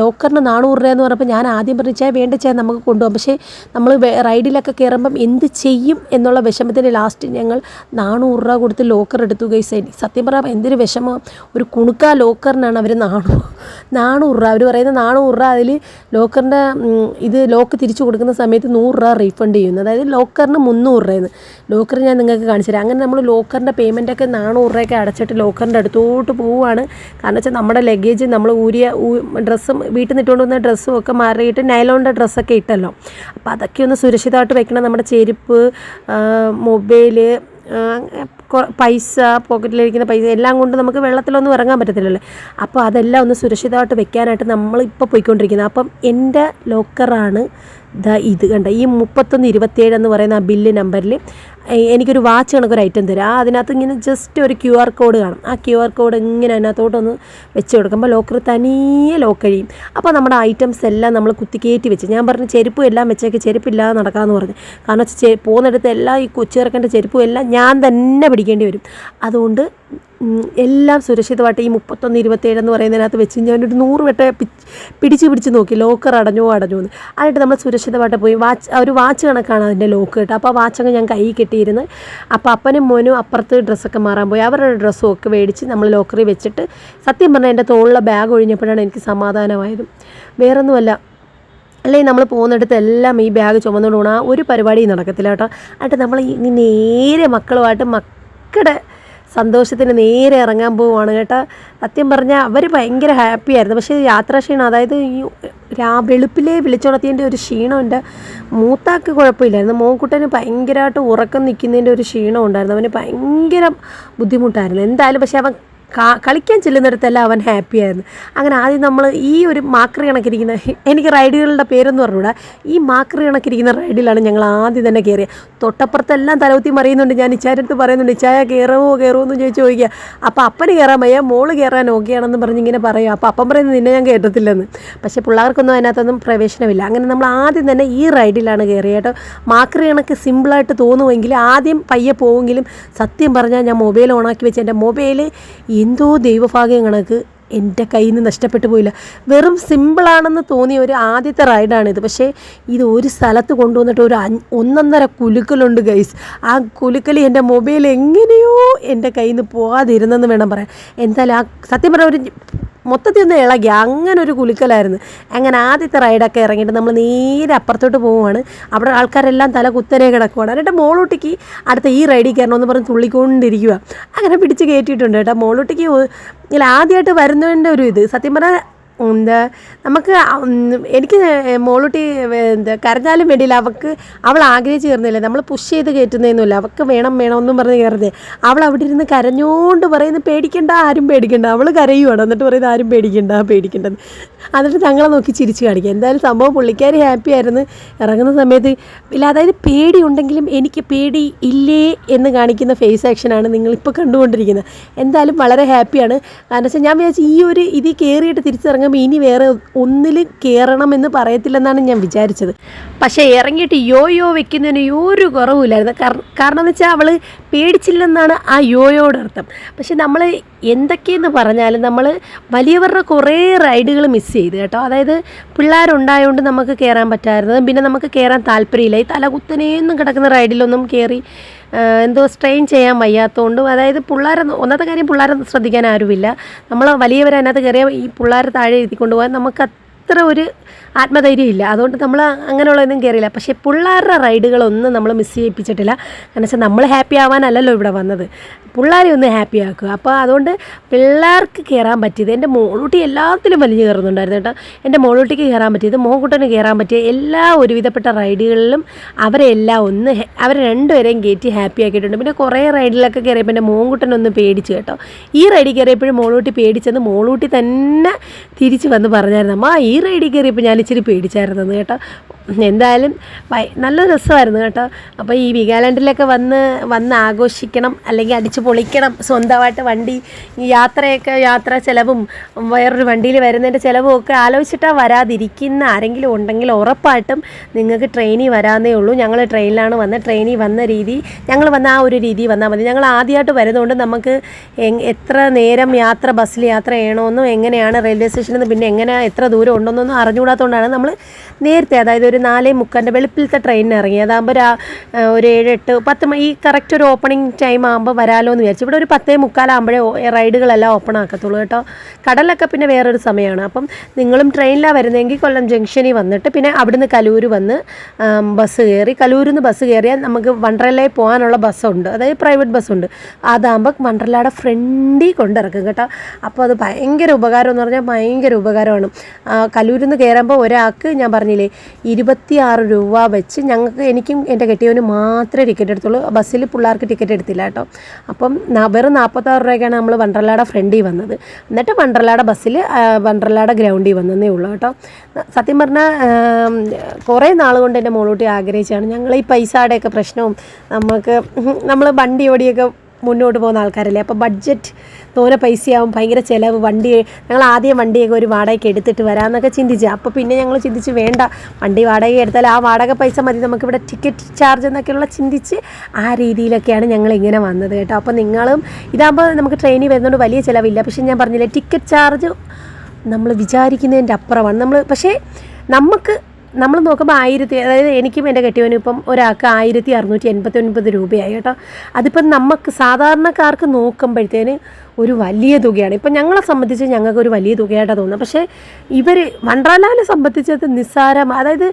ലോക്കറിന് നാനൂറ് രൂപ എന്ന് പറഞ്ഞപ്പോൾ ഞാൻ ആദ്യം പറഞ്ഞാൽ വേണ്ട ചായ നമുക്ക് കൊണ്ടുപോകാം പക്ഷേ നമ്മൾ റൈഡിലൊക്കെ കയറുമ്പം എന്ത് ചെയ്യും എന്നുള്ള വിഷമത്തിന് ലാസ്റ്റ് ഞങ്ങൾ നാനൂറ് രൂപ കൊടുത്ത് ലോക്കർ എടുത്തു ഗൈസ് സത്യം പറയാം എന്തൊരു വിഷമം. ഒരു കുണുക്ക ലോക്കറിനാണ് അവർ നാണൂ നാനൂറ് രൂപ. അവർ പറയുന്ന നാനൂറ് രൂപ അതിൽ ലോക്കറിന്റെ ഇത് ലോക്ക് തിരിച്ചു കൊടുക്കുന്ന സമയത്ത് നൂറ് രൂപ റീഫണ്ട് ചെയ്യുന്നു. അതായത് ലോക്കറിന് മുന്നൂറ് രൂപയെന്ന്. ലോക്കർ ഞാൻ നിങ്ങൾക്ക് കാണിച്ചു തരാം. അങ്ങനെ നമ്മൾ ലോക്കറിന്റെ പേയ്മെന്റൊക്കെ നാനൂറ് രൂപയൊക്കെ അടച്ചിട്ട് ലോക്കറിന്റെ അടുത്തോട്ട് പോവുകയാണ് കാരണം വെച്ചാൽ നമ്മുടെ ലഗേജ് നമ്മൾ ഊരിയ ഡ്രസ്സും വീട്ടിൽ നിന്ന് ഇട്ടുകൊണ്ട് വന്ന ഡ്രസ്സും ഒക്കെ മാറിയിട്ട് നൈലോണിന്റെ ഡ്രസ്സൊക്കെ ഇട്ടല്ലോ. അപ്പോൾ അതൊക്കെ ഒന്ന് സുരക്ഷിതമായിട്ട് വെക്കണം. നമ്മുടെ ചെരുപ്പ് മൊബൈൽ പൈസ പോക്കറ്റിലിരിക്കുന്ന പൈസ എല്ലാം കൊണ്ട് നമുക്ക് വെള്ളത്തിലൊന്നും ഇറങ്ങാൻ പറ്റത്തില്ലല്ലോ? അപ്പോൾ അതെല്ലാം ഒന്ന് സുരക്ഷിതമായിട്ട് വെക്കാനായിട്ട് നമ്മളിപ്പോൾ പോയിക്കൊണ്ടിരിക്കുന്നത്. അപ്പം എന്റെ ലോക്കറാണ് ദാ ഇത് കണ്ട? ഈ മുപ്പത്തൊന്ന് ഇരുപത്തേഴ് എന്ന് പറയുന്ന ആ ബില്ല് നമ്പറിൽ എനിക്കൊരു വാച്ച് കണക്കൊരു ഐറ്റം തരും. ആ അതിനകത്ത് ഇങ്ങനെ ജസ്റ്റ് ഒരു ക്യു ആർ കോഡ് കാണും. ആ ക്യു ആർ കോഡ് ഇങ്ങനെ അതിനകത്തോട്ടൊന്ന് വെച്ച് കൊടുക്കുമ്പോൾ ലോക്കർ തനിയെ ലോക്ക് കഴിയും അപ്പോൾ നമ്മുടെ ഐറ്റംസ് എല്ലാം നമ്മൾ കുത്തിക്കയറ്റി വെച്ച് ഞാൻ പറഞ്ഞു ചെരുപ്പും എല്ലാം വെച്ചേക്ക് ചെരുപ്പില്ലാതെ നടക്കാമെന്ന് പറഞ്ഞു. കാരണം വെച്ചാൽ പോകുന്നിടത്ത് എല്ലാം ഈ കൊച്ചിറക്കേണ്ട ചെരുപ്പും എല്ലാം ഞാൻ തന്നെ പിടിക്കേണ്ടി വരും. അതുകൊണ്ട് എല്ലാം സുരക്ഷിതമായിട്ട് ഈ മുപ്പത്തൊന്ന് ഇരുപത്തേഴ് എന്ന് പറയുന്നതിനകത്ത് വെച്ച് ഞാനൊരു നൂറ് വട്ടം പിടിച്ച് പിടിച്ച് നോക്കി ലോക്കർ അടഞ്ഞോ അടഞ്ഞോ എന്ന്. നമ്മൾ സുരക്ഷിതമായിട്ട് പോയി. വാച്ച് ഒരു വാച്ച് കണക്കാണ് അതിന്റെ ലോക്ക് കേട്ടോ. അപ്പോൾ വാച്ചൊക്കെ ഞാൻ കൈ കെട്ടിയിരുന്ന് അപ്പോൾ അപ്പനും മോനും അപ്പുറത്ത് ഡ്രസ്സൊക്കെ മാറാൻ പോയി. അവരുടെ ഡ്രസ്സും ഒക്കെ മേടിച്ച് നമ്മൾ ലോക്കറിൽ വെച്ചിട്ട് സത്യം പറഞ്ഞാൽ എന്റെ തോളിലെ ബാഗ് ഒഴിഞ്ഞപ്പോഴാണ് എനിക്ക് സമാധാനമായത്. വേറൊന്നുമല്ല അല്ലെങ്കിൽ നമ്മൾ പോകുന്നിടത്ത് എല്ലാം ഈ ബാഗ് ചുമന്നുകൊണ്ട് പോകണം ആ ഒരു പരിപാടി നടക്കത്തില്ല കേട്ടോ. എന്നിട്ട് നമ്മൾ ഈ നേരെ മക്കളുമായിട്ട് മക്കളുടെ സന്തോഷത്തിന് നേരെ ഇറങ്ങാൻ പോവുകയാണ് കേട്ടോ. സത്യം പറഞ്ഞാൽ അവർ ഭയങ്കര ഹാപ്പി ആയിരുന്നു. പക്ഷേ യാത്രാ ക്ഷീണം അതായത് ഈ രാ വെളുപ്പിലേ വിളിച്ചുണർത്തിയതിന്റെ ഒരു ക്ഷീണമുണ്ട്. മൂത്താക്ക് കുഴപ്പമില്ലായിരുന്നു. മോൻകുട്ടന് ഭയങ്കരമായിട്ട് ഉറക്കം നിൽക്കുന്നതിന്റെ ഒരു ക്ഷീണം ഉണ്ടായിരുന്നു അവന് ഭയങ്കര ബുദ്ധിമുട്ടായിരുന്നു. എന്തായാലും പക്ഷേ അവൻ കളിക്കാൻ ചെല്ലുന്നിടത്തെല്ലാം അവൻ ഹാപ്പി ആയിരുന്നു. അങ്ങനെ ആദ്യം നമ്മൾ ഈ ഒരു മാക്രി കണക്കിരിക്കുന്ന എനിക്ക് റൈഡുകളുടെ പേരൊന്നും പറഞ്ഞുകൂടാ ഈ മാക്രി കണക്കിരിക്കുന്ന റൈഡിലാണ് ഞങ്ങൾ ആദ്യം തന്നെ കയറിയത് തൊട്ടപ്പുറത്തെല്ലാം തലകുത്തി മറിയുന്നുണ്ട്. ഞാൻ ഇച്ചാരടുത്ത് പറയുന്നുണ്ട് ഇച്ചായ കയറുമോ കയറുമോ എന്ന് ചോദിച്ച് ചോദിക്കുക. അപ്പോൾ അപ്പന് കയറാൻ വയ്യ മോൾ കയറാൻ ഓക്കെയാണെന്ന് പറഞ്ഞ് ഇങ്ങനെ പറയും അപ്പോൾ അപ്പം പറയുന്നത് നിന്നെ ഞാൻ കേട്ടത്തില്ലെന്ന് പക്ഷേ പിള്ളേർക്കൊന്നും അതിനകത്തൊന്നും പ്രവേശനമില്ല. അങ്ങനെ നമ്മൾ ആദ്യം തന്നെ ഈ റൈഡിലാണ് കയറിയത് കേട്ടോ. മാക്രി കണക്ക് സിമ്പിളായിട്ട് തോന്നുമെങ്കിൽ ആദ്യം പയ്യെ പോവുമെങ്കിലും സത്യം പറഞ്ഞാൽ ഞാൻ മൊബൈൽ ഓണാക്കി വെച്ച് എന്റെ മൊബൈൽ എന്തോ ദൈവഭാഗ്യം കണക്ക് എന്റെ കയ്യിൽ നിന്ന് നഷ്ടപ്പെട്ടു പോയില്ല. വെറും സിമ്പിളാണെന്ന് തോന്നിയ ഒരു ആദ്യത്തെ റൈഡാണിത് പക്ഷേ ഇത് ഒരു സ്ഥലത്ത് കൊണ്ടുവന്നിട്ട് ഒരു ഒന്നൊന്നര കുലുക്കലുണ്ട് ഗൈസ് ആ കുലുക്കലി എന്റെ മൊബൈൽ എങ്ങനെയോ എന്റെ കയ്യിൽ നിന്ന് പോകാതിരുന്നെന്ന് വേണം പറയാൻ. എന്തായാലും ആ സത്യം പറഞ്ഞാൽ ഒരു മൊത്തത്തിൽ ഒന്ന് ഇളകി. അങ്ങനെ ഒരു കുലുക്കലായിരുന്നു അങ്ങനെ ആദ്യത്തെ റൈഡൊക്കെ ഇറങ്ങിയിട്ട് നമ്മൾ നേരെ അപ്പുറത്തോട്ട് പോവുകയാണ്. അവിടെ ആൾക്കാരെല്ലാം തല കുത്തനെ കിടക്കുവാണ്. എന്നിട്ട് മോളൂട്ടിക്ക് അടുത്ത ഈ റൈഡിൽ കയറണമെന്ന് പറഞ്ഞ് തുള്ളിക്കൊണ്ടിരിക്കുക അങ്ങനെ പിടിച്ച് കയറ്റിയിട്ടുണ്ട് കേട്ടോ മോളൂട്ടിക്ക്. ഇല്ല ആദ്യമായിട്ട് വരുന്നതിന്റെ ഒരു ഇത്. സത്യം പറഞ്ഞാൽ എന്താ നമുക്ക് എനിക്ക് മോളൂട്ടി എന്താ കരഞ്ഞാലും വേണ്ടിയില്ല. അവൾക്ക് അവൾ ആഗ്രഹിച്ച് കയറുന്നില്ല? നമ്മൾ പുഷ് ചെയ്ത് കയറ്റുന്നതൊന്നുമില്ല. അവൾക്ക് വേണം വേണം എന്നും പറഞ്ഞ് കയറുന്നത് അവൾ അവിടെ ഇരുന്ന് കരഞ്ഞോണ്ട് പറയുന്നത് പേടിക്കണ്ട ആരും പേടിക്കണ്ട. അവൾ കരയുവാണ്. എന്നിട്ട് പറയുന്നത് ആരും പേടിക്കണ്ട പേടിക്കണ്ടെന്ന്. എന്നിട്ട് ഞങ്ങളെ നോക്കി ചിരിച്ച് കാണിക്കുക. എന്തായാലും സംഭവം പുള്ളിക്കാരി ഹാപ്പി ആയിരുന്നു. ഇറങ്ങുന്ന സമയത്ത് ഇല്ല അതായത് പേടി ഉണ്ടെങ്കിലും എനിക്ക് പേടി ഇല്ലേ എന്ന് കാണിക്കുന്ന ഫേസ് ആക്ഷനാണ് നിങ്ങളിപ്പോൾ കണ്ടുകൊണ്ടിരിക്കുന്നത്. എന്തായാലും വളരെ ഹാപ്പിയാണ് കാരണം വെച്ചാൽ ഞാൻ വിചാരിച്ചു ഈ ഒരു ഇതിൽ കയറിയിട്ട് തിരിച്ചിറങ്ങുമ്പോൾ ഇനി വേറെ ഒന്നിൽ കയറണമെന്ന് പറയത്തില്ലെന്നാണ് ഞാൻ വിചാരിച്ചത്. പക്ഷേ ഇറങ്ങിയിട്ട് യോ യോ വെക്കുന്നതിന് ഒരു കുറവുമില്ലായിരുന്നു. കാരണം കാരണം എന്ന് വെച്ചാൽ അവൾ പേടിച്ചില്ലെന്നാണ് ആ യോയോയുടെ അർത്ഥം. പക്ഷെ നമ്മൾ എന്തൊക്കെയെന്ന് പറഞ്ഞാലും നമ്മൾ വലിയവരുടെ കുറേ റൈഡുകൾ മിസ് ചെയ്തു കേട്ടോ. അതായത് പിള്ളേരുണ്ടായതുകൊണ്ട് നമുക്ക് കയറാൻ പറ്റായിരുന്നത് പിന്നെ നമുക്ക് കയറാൻ താല്പര്യമില്ല. ഈ തലകുത്തനെയൊന്നും കിടക്കുന്ന റൈഡിലൊന്നും കയറി എന്തോ സ്ട്രെയിൻ ചെയ്യാൻ വയ്യാത്തതുകൊണ്ടും അതായത് പിള്ളേരെ ഒന്നാമത്തെ കാര്യം പിള്ളേരെ ശ്രദ്ധിക്കാൻ ആരുമില്ല. നമ്മൾ വലിയവരതിനകത്ത് കയറിയ ഈ പിള്ളേരെ താഴെ എഴുതിക്കൊണ്ട് പോകാൻ നമുക്ക് അത്ര ഒരു ആത്മധൈര്യമില്ല അതുകൊണ്ട് നമ്മൾ അങ്ങനെയുള്ളതൊന്നും കയറിയില്ല പക്ഷേ പിള്ളേരുടെ റൈഡുകളൊന്നും നമ്മൾ മിസ് ചെയ്യിപ്പിച്ചിട്ടില്ല. കാരണം വെച്ചാൽ നമ്മൾ ഹാപ്പി ആവാനല്ലല്ലോ ഇവിടെ വന്നത്. പിള്ളേരെ ഒന്ന് ഹാപ്പി ആക്കുക. അപ്പോൾ അതുകൊണ്ട് പിള്ളേർക്ക് കയറാൻ പറ്റിയത് എന്റെ മോളൂട്ടി എല്ലാത്തിലും വലിഞ്ഞ് കയറുന്നുണ്ടായിരുന്നു കേട്ടോ. എന്റെ മോളൂട്ടിക്ക് കയറാൻ പറ്റിയത് മോൻകുട്ടന് കയറാൻ പറ്റിയ എല്ലാ ഒരുവിധപ്പെട്ട റൈഡുകളിലും അവരെ എല്ലാം ഒന്ന് അവരെ രണ്ടുപേരെയും കയറ്റി ഹാപ്പി ആക്കിയിട്ടുണ്ട്. പിന്നെ കുറേ റൈഡിലൊക്കെ കയറിയപ്പോൾ എന്റെ മോൻകുട്ടനൊന്ന് പേടിച്ചു കേട്ടോ. ഈ റൈഡിൽ കയറിയപ്പോഴും മോളൂട്ടി പേടിച്ചെന്ന് മോളൂട്ടി തന്നെ തിരിച്ച് വന്ന് പറഞ്ഞായിരുന്നു അമ്മ ഈ റൈഡിൽ കയറിയപ്പോൾ ഞാൻ ഇച്ചിരി പേടിച്ചായിരുന്നു കേട്ടോ. എന്തായാലും നല്ല രസമായിരുന്നു കേട്ടോ. അപ്പോൾ ഈ വികാലാൻഡിലൊക്കെ വന്ന് വന്ന് ആഘോഷിക്കണം അല്ലെങ്കിൽ അടിച്ച് പൊളിക്കണം. സ്വന്തമായിട്ട് വണ്ടി യാത്രയൊക്കെ യാത്രാ ചിലവും വേറൊരു വണ്ടിയിൽ വരുന്നതിന്റെ ചിലവും ഒക്കെ ആലോചിച്ചിട്ടാണ് വരാതിരിക്കുന്ന ആരെങ്കിലും ഉണ്ടെങ്കിൽ ഉറപ്പായിട്ടും നിങ്ങൾക്ക് ട്രെയിനിൽ വരാന്നേ ഉള്ളൂ. ഞങ്ങൾ ട്രെയിനിലാണ് വന്നത് ട്രെയിനിൽ വന്ന രീതി ഞങ്ങൾ വന്ന ആ ഒരു രീതി വന്നാൽ മതി. ഞങ്ങൾ ആദ്യമായിട്ട് വരുന്നതുകൊണ്ട് നമുക്ക് എത്ര നേരം യാത്ര ബസ്സിൽ യാത്ര ചെയ്യണമെന്നും എങ്ങനെയാണ് റെയിൽവേ സ്റ്റേഷനിൽ നിന്ന് പിന്നെ എങ്ങനെ എത്ര ദൂരം ഉണ്ടെന്നൊന്നും അറിഞ്ഞുകൂടാത്തതുകൊണ്ടാണ് നമ്മൾ നേരത്തെ അതായത് ഒരു നാലേ മുക്കാന്റെ വെളുപ്പിലത്തെ ട്രെയിനിന് ഇറങ്ങി അതാകുമ്പോൾ ഒരു ഏഴ് എട്ട് പത്ത് ഈ കറക്റ്റ് ഒരു ഓപ്പണിംഗ് ടൈം ആകുമ്പോൾ വരാമല്ലോ എന്ന് വിചാരിച്ചു. ഇവിടെ ഒരു പത്തേ മുക്കാലാകുമ്പോഴേ റൈഡുകളെല്ലാം ഓപ്പൺ ആക്കത്തുള്ളൂ കേട്ടോ. കടലൊക്കെ പിന്നെ വേറൊരു സമയമാണ്. അപ്പം നിങ്ങളും ട്രെയിനിലാണ് വരുന്നതെങ്കിൽ കൊല്ലം ജംഗ്ഷനിൽ വന്നിട്ട് പിന്നെ അവിടുന്ന് കലൂർ വന്ന് ബസ് കയറി. കലൂരിൽ നിന്ന് ബസ് കയറിയാൽ നമുക്ക് വണ്ടർലയിൽ പോകാനുള്ള ബസ്സുണ്ട്. അതായത് പ്രൈവറ്റ് ബസ്സുണ്ട്. അതാകുമ്പോൾ വണ്ടർലയുടെ ഫ്രണ്ടിൽ കൊണ്ടിറക്കും കേട്ടോ. അപ്പോൾ അത് ഭയങ്കര ഉപകാരം എന്ന് പറഞ്ഞാൽ ഭയങ്കര ഉപകാരമാണ്. കലൂരിൽ നിന്ന് കയറുമ്പോൾ ഒരാൾക്ക് ഞാൻ പറഞ്ഞില്ലേ ഇരുപത്തിയാറ് രൂപ വെച്ച് ഞങ്ങൾക്ക് എനിക്കും എന്റെ കെട്ടിയവന് മാത്രമേ ടിക്കറ്റ് എടുത്തുള്ളൂ. ബസ്സിൽ പിള്ളേർക്ക് ടിക്കറ്റ് എടുത്തില്ല കേട്ടോ. അപ്പം വെറും നാൽപ്പത്താറ് രൂപയ്ക്കാണ് നമ്മൾ വണ്ടർലാടെ ഫ്രണ്ടിൽ വന്നത്. എന്നിട്ട് വണ്ടർലാടെ ബസ്സിൽ വണ്ടർലാടെ ഗ്രൗണ്ടിൽ വന്നതേ ഉള്ളൂ കേട്ടോ. സത്യം പറഞ്ഞാൽ കുറേ നാൾ കൊണ്ട് എന്റെ മോളൂട്ടി ആഗ്രഹിച്ചാണ് ഞങ്ങൾ ഈ പൈസയുടെയൊക്കെ പ്രശ്നവും നമുക്ക് നമ്മൾ വണ്ടി ഓടിയൊക്കെ മുന്നോട്ട് പോകുന്ന ആൾക്കാരല്ലേ? അപ്പോൾ ബഡ്ജറ്റ് തോനെ പൈസയാവും ഭയങ്കര ചിലവ് വണ്ടി ഞങ്ങൾ ആദ്യം വണ്ടിയൊക്കെ ഒരു വാടകയ്ക്ക് എടുത്തിട്ട് വരാമെന്നൊക്കെ ചിന്തിച്ചു. അപ്പോൾ പിന്നെ ഞങ്ങൾ ചിന്തിച്ച് വേണ്ട വണ്ടി വാടക എടുത്താൽ ആ വാടക പൈസ മതി നമുക്കിവിടെ ടിക്കറ്റ് ചാർജ് എന്നൊക്കെയുള്ള ചിന്തിച്ച് ആ രീതിയിലൊക്കെയാണ് ഞങ്ങൾ ഇങ്ങനെ വന്നത് കേട്ടോ. അപ്പോൾ നിങ്ങളും ഇതാകുമ്പോൾ നമുക്ക് ട്രെയിനിൽ വരുന്നതുകൊണ്ട് വലിയ ചിലവില്ല. പക്ഷേ ഞാൻ പറഞ്ഞില്ലേ ടിക്കറ്റ് ചാർജ് നമ്മൾ വിചാരിക്കുന്നതിന്റെ അപ്പുറമാണ്. നമ്മൾ പക്ഷേ നമുക്ക് നമ്മൾ നോക്കുമ്പോൾ ആയിരത്തി അതായത് എനിക്കും എന്റെ കെട്ടിയവനും ഇപ്പം ഒരാൾക്ക് ആയിരത്തി അറുന്നൂറ്റി എൺപത്തി ഒൻപത് രൂപയായി കേട്ടോ. അതിപ്പം നമുക്ക് സാധാരണക്കാർക്ക് നോക്കുമ്പോഴത്തേന് ഒരു വലിയ തുകയാണ്. ഇപ്പം ഞങ്ങളെ സംബന്ധിച്ച് ഞങ്ങൾക്ക് ഒരു വലിയ തുകയായിട്ടാണ് തോന്നുന്നത്. പക്ഷേ ഇവർ വണ്ടർലാവിനെ സംബന്ധിച്ചത് നിസ്സാരം അതായത്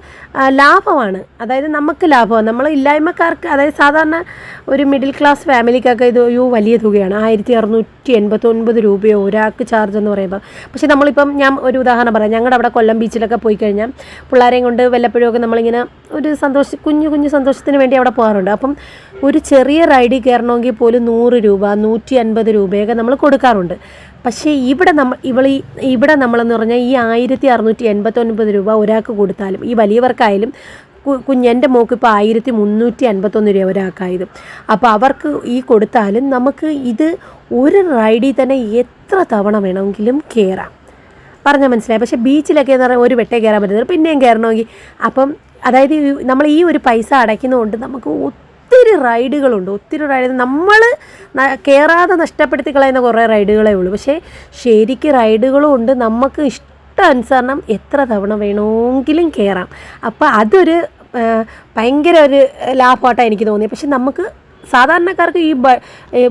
ലാഭമാണ്. അതായത് നമുക്ക് ലാഭമാണ്. നമ്മൾ ഇല്ലായ്മക്കാർക്ക് അതായത് സാധാരണ ഒരു മിഡിൽ ക്ലാസ് ഫാമിലിക്കൊക്കെ ഇത് ഒരു വലിയ തുകയാണ്. ആയിരത്തി അറുന്നൂറ്റി എൺപത്തൊൻപത് രൂപയോ ഒരാൾക്ക് ചാർജ് എന്ന് പറയുമ്പോൾ പക്ഷേ നമ്മളിപ്പം ഞാൻ ഒരു ഉദാഹരണം പറയാം. ഞങ്ങളുടെ അവിടെ കൊല്ലം ബീച്ചിലൊക്കെ പോയി കഴിഞ്ഞാൽ പിള്ളേരെയും കൊണ്ട് വല്ലപ്പോഴും ഒക്കെ നമ്മളിങ്ങനെ ഒരു സന്തോഷ കുഞ്ഞു കുഞ്ഞു സന്തോഷത്തിന് വേണ്ടി അവിടെ പോകാറുണ്ട്. അപ്പം ഒരു ചെറിയ റൈഡിൽ കയറണമെങ്കിൽ പോലും നൂറ് രൂപ നൂറ്റി അൻപത് രൂപയൊക്കെ നമ്മൾ കൊടുക്കാറുണ്ട്. പക്ഷേ ഇവിടെ നമ്മൾ ഇവളീ ഇവിടെ നമ്മളെന്ന് പറഞ്ഞാൽ ഈ ആയിരത്തി അറുന്നൂറ്റി എൺപത്തൊൻപത് രൂപ ഒരാൾക്ക് കൊടുത്താലും ഈ വലിയവർക്കായാലും കുഞ്ഞെന്റെ മോക്ക് ഇപ്പോൾ ആയിരത്തി മുന്നൂറ്റി അൻപത്തൊന്ന് രൂപ ഒരാൾക്കായത്. അപ്പോൾ അവർക്ക് ഈ കൊടുത്താലും നമുക്ക് ഇത് ഒരു റൈഡിൽ തന്നെ എത്ര തവണ വേണമെങ്കിലും കയറാം പറഞ്ഞാൽ മനസ്സിലായി? പക്ഷേ ബീച്ചിലൊക്കെ എന്ന് പറഞ്ഞാൽ ഒരു വെട്ടേ കയറാൻ പറ്റുന്നത് പിന്നെയും കയറണമെങ്കിൽ അപ്പം അതായത് നമ്മൾ ഈ ഒരു പൈസ അടയ്ക്കുന്നതുകൊണ്ട് നമുക്ക് ഒത്തിരി റൈഡുകളുണ്ട്. ഒത്തിരി റൈഡ് നമ്മൾ കയറാതെ നഷ്ടപ്പെടുത്തി കളയുന്ന കുറേ റൈഡുകളേ ഉള്ളൂ. പക്ഷേ ശരിക്ക് റൈഡുകളും ഉണ്ട്. നമുക്ക് ഇഷ്ടാനുസരണം എത്ര തവണ വേണമെങ്കിലും കയറാം അപ്പോൾ അതൊരു ഭയങ്കര ഒരു ലാഭമായിട്ടാണ് എനിക്ക് തോന്നിയത് പക്ഷെ നമുക്ക് സാധാരണക്കാർക്ക് ഈ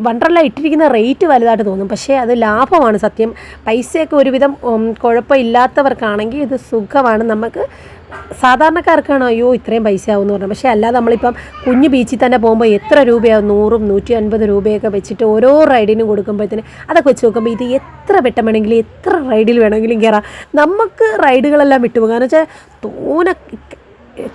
വണ്ടർല ഇട്ടിരിക്കുന്ന റേറ്റ് വലുതായിട്ട് തോന്നും. പക്ഷേ അത് ലാഭമാണ് സത്യം. പൈസയൊക്കെ ഒരുവിധം കുഴപ്പമില്ലാത്തവർക്കാണെങ്കിൽ ഇത് സുഖമാണ്. നമുക്ക് സാധാരണക്കാർക്കാണോ അയ്യോ ഇത്രയും പൈസ ആവും എന്ന് പറഞ്ഞാൽ പക്ഷേ അല്ലാതെ നമ്മളിപ്പം കുഞ്ഞു ബീച്ചിൽ തന്നെ പോകുമ്പോൾ എത്ര രൂപയാവും? നൂറും നൂറ്റി അൻപത് രൂപയൊക്കെ വെച്ചിട്ട് ഓരോ റൈഡിനും കൊടുക്കുമ്പോഴത്തേന് അതൊക്കെ വെച്ച് നോക്കുമ്പോൾ ഇത് എത്ര വെട്ടം വേണമെങ്കിലും എത്ര റൈഡിൽ വേണമെങ്കിലും കയറാം. നമുക്ക് റൈഡുകളെല്ലാം വിട്ടുപോകുക എന്ന് വെച്ചാൽ തോനെ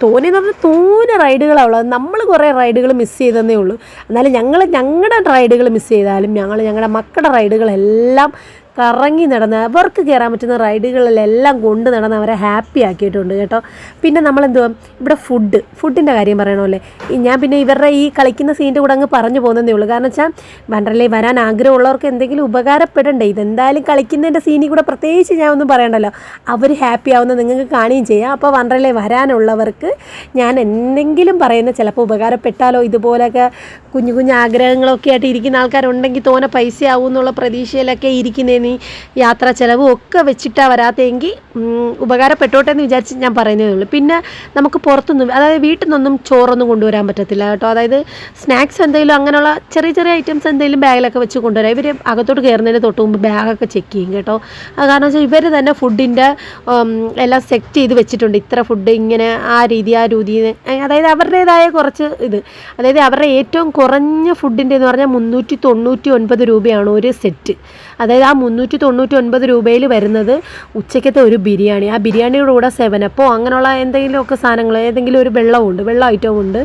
തോന്നി എന്ന് പറഞ്ഞാൽ തോനെ റൈഡുകളാണ് ഉള്ളത്. നമ്മൾ കുറേ റൈഡുകൾ മിസ് ചെയ്തെന്നേ ഉള്ളൂ. എന്നാലും ഞങ്ങൾ ഞങ്ങളുടെ റൈഡുകൾ മിസ് ചെയ്താലും ഞങ്ങൾ ഞങ്ങളുടെ മക്കളുടെ റൈഡുകളെല്ലാം കറങ്ങി നടന്ന് അവർക്ക് കയറാൻ പറ്റുന്ന റൈഡുകളിലെല്ലാം കൊണ്ട് നടന്ന് അവരെ ഹാപ്പി ആക്കിയിട്ടുണ്ട് കേട്ടോ. പിന്നെ നമ്മളെന്തുവാ? ഇവിടെ ഫുഡ് ഫുഡിന്റെ കാര്യം പറയണമല്ലേ? ഞാൻ പിന്നെ ഇവരുടെ ഈ കളിക്കുന്ന സീന്റെ കൂടെ അങ്ങ് പറഞ്ഞു പോകുന്നതേ ഉള്ളൂ. കാരണം വെച്ചാൽ വണ്ടർലേ വരാൻ ആഗ്രഹമുള്ളവർക്ക് എന്തെങ്കിലും ഉപകാരപ്പെടണ്ടേ? ഇതെന്തായാലും കളിക്കുന്നതിന്റെ സീനിൽ കൂടെ പ്രത്യേകിച്ച് ഞാൻ ഒന്നും പറയണ്ടല്ലോ. അവർ ഹാപ്പി ആവുന്ന നിങ്ങൾക്ക് കാണുകയും ചെയ്യാം. അപ്പോൾ വണ്ടർലേ വരാനുള്ളവർക്ക് ഞാൻ എന്തെങ്കിലും പറയുന്ന ചിലപ്പോൾ ഉപകാരപ്പെട്ടാലോ? ഇതുപോലെയൊക്കെ കുഞ്ഞു കുഞ്ഞു ആഗ്രഹങ്ങളൊക്കെ ആയിട്ട് ഇരിക്കുന്ന ആൾക്കാരുണ്ടെങ്കിൽ തോനെ പൈസ ആവും എന്നുള്ള പ്രതീക്ഷയിലൊക്കെ ഇരിക്കുന്നതിന് ഈ യാത്രാ ചിലവും ഒക്കെ വെച്ചിട്ടാണ് വരാത്തെങ്കിൽ ഉം, ഉപകാരപ്പെട്ടോട്ടെ എന്ന് വിചാരിച്ച് ഞാൻ പറയുന്നതേ ഉള്ളൂ. പിന്നെ നമുക്ക് പുറത്തുനിന്നും അതായത് വീട്ടിൽ നിന്നൊന്നും ചോറൊന്നും കൊണ്ടുവരാൻ പറ്റത്തില്ല കേട്ടോ. അതായത് സ്നാക്സ് എന്തെങ്കിലും അങ്ങനെയുള്ള ചെറിയ ചെറിയ ഐറ്റംസ് എന്തെങ്കിലും ബാഗിലൊക്കെ വെച്ച് കൊണ്ടുവരാം. ഇവർ അകത്തോട്ട് കയറുന്നതിന് തൊട്ട് മുമ്പ് ബാഗൊക്കെ ചെക്ക് ചെയ്യും കേട്ടോ. കാരണം വെച്ചാൽ ഇവർ തന്നെ ഫുഡിന്റെ എല്ലാം സെറ്റ് ചെയ്ത് വെച്ചിട്ടുണ്ട്. ഇത്ര ഫുഡ് ഇങ്ങനെ ആ രീതി ആ രീതി അതായത് അവരുടേതായ കുറച്ച് ഇത്. അതായത് അവരുടെ ഏറ്റവും കുറഞ്ഞ ഫുഡിന്റെ എന്ന് പറഞ്ഞാൽ മുന്നൂറ്റി തൊണ്ണൂറ്റി ഒൻപത് രൂപയാണ് ഒരു സെറ്റ് അതായത് ആ മുന്നൂറ്റി തൊണ്ണൂറ്റി ഒൻപത് രൂപയിൽ വരുന്നത് ഉച്ചയ്ക്കത്തെ ഒരു ബിരിയാണി. ആ ബിരിയാണിയുടെ കൂടെ സെവനപ്പോ അങ്ങനെയുള്ള എന്തെങ്കിലുമൊക്കെ സാധനങ്ങൾ ഏതെങ്കിലും ഒരു വെള്ളമുണ്ട് വെള്ളം ഐറ്റവും ഉണ്ട്.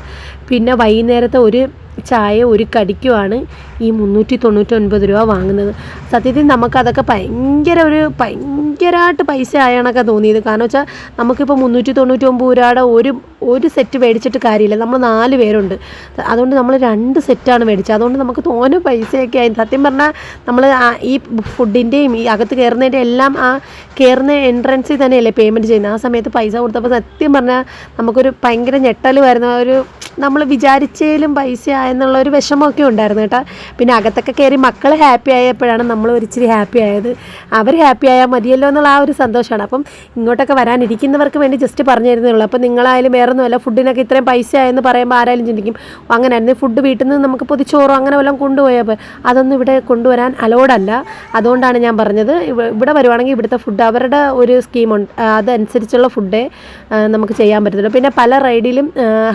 പിന്നെ വൈകുന്നേരത്തെ ഒരു ചായ ഒരു കടിക്കുമാണ് ഈ മുന്നൂറ്റി തൊണ്ണൂറ്റൊൻപത് രൂപ വാങ്ങുന്നത്. സത്യത്തിൽ നമുക്കതൊക്കെ ഭയങ്കര ഒരു ഭയങ്കരമായിട്ട് പൈസ ആയണൊക്കെ തോന്നിയത്. കാരണം വെച്ചാൽ നമുക്കിപ്പോൾ മുന്നൂറ്റി തൊണ്ണൂറ്റൊമ്പത് രൂപയുടെ ഒരു ഒരു സെറ്റ് മേടിച്ചിട്ട് കാര്യമില്ല. നമ്മൾ നാല് പേരുണ്ട്. അതുകൊണ്ട് നമ്മൾ രണ്ട് സെറ്റാണ് മേടിച്ചത്. അതുകൊണ്ട് നമുക്ക് തോനെ പൈസയൊക്കെ ആയി. സത്യം പറഞ്ഞാൽ നമ്മൾ ഈ ഫുഡിന്റെയും ഈ അകത്ത് കയറുന്നതിന്റെ എല്ലാം ആ കയറുന്ന എൻട്രൻസിൽ തന്നെയല്ലേ പേയ്മെന്റ് ചെയ്യുന്നത്? ആ സമയത്ത് പൈസ കൊടുത്തപ്പോൾ സത്യം പറഞ്ഞാൽ നമുക്കൊരു ഭയങ്കര ഞെട്ടൽ വരുന്ന ഒരു നമ്മൾ വിചാരിച്ചേലും പൈസ ആയെന്നുള്ള ഒരു വിഷമമൊക്കെ ഉണ്ടായിരുന്നു കേട്ടോ. പിന്നെ അകത്തൊക്കെ കയറി മക്കൾ ഹാപ്പി ആയപ്പോഴാണ് നമ്മൾ ഒരിച്ചിരി ഹാപ്പി ആയത്. അവർ ഹാപ്പി ആയാൽ മതിയല്ലോ എന്നുള്ള ആ ഒരു സന്തോഷമാണ്. അപ്പം ഇങ്ങോട്ടൊക്കെ വരാനിരിക്കുന്നവർക്ക് വേണ്ടി ജസ്റ്റ് പറഞ്ഞു തരുന്നുള്ളൂ അപ്പം നിങ്ങളായാലും വേറെ ഒന്നുമല്ല ഫുഡിനൊക്കെ ഇത്രയും പൈസ ആയെന്ന് പറയുമ്പോൾ ആരായാലും ചിന്തിക്കും അങ്ങനെ അങ്ങനെയായിരുന്നു ഫുഡ് വീട്ടിൽ നിന്ന് നമുക്ക് പൊതിച്ചോറോ അങ്ങനെ വല്ലതും കൊണ്ടുപോയപ്പോൾ അതൊന്നും ഇവിടെ കൊണ്ടുവരാൻ അലോഡല്ല അതുകൊണ്ടാണ് ഞാൻ പറഞ്ഞത് ഇവിടെ വരുവാണെങ്കിൽ ഇവിടുത്തെ ഫുഡ് അവരുടെ ഒരു സ്കീമുണ്ട് അതനുസരിച്ചുള്ള ഫുഡേ നമുക്ക് ചെയ്യാൻ പറ്റത്തുള്ളൂ. പിന്നെ പല റൈഡിലും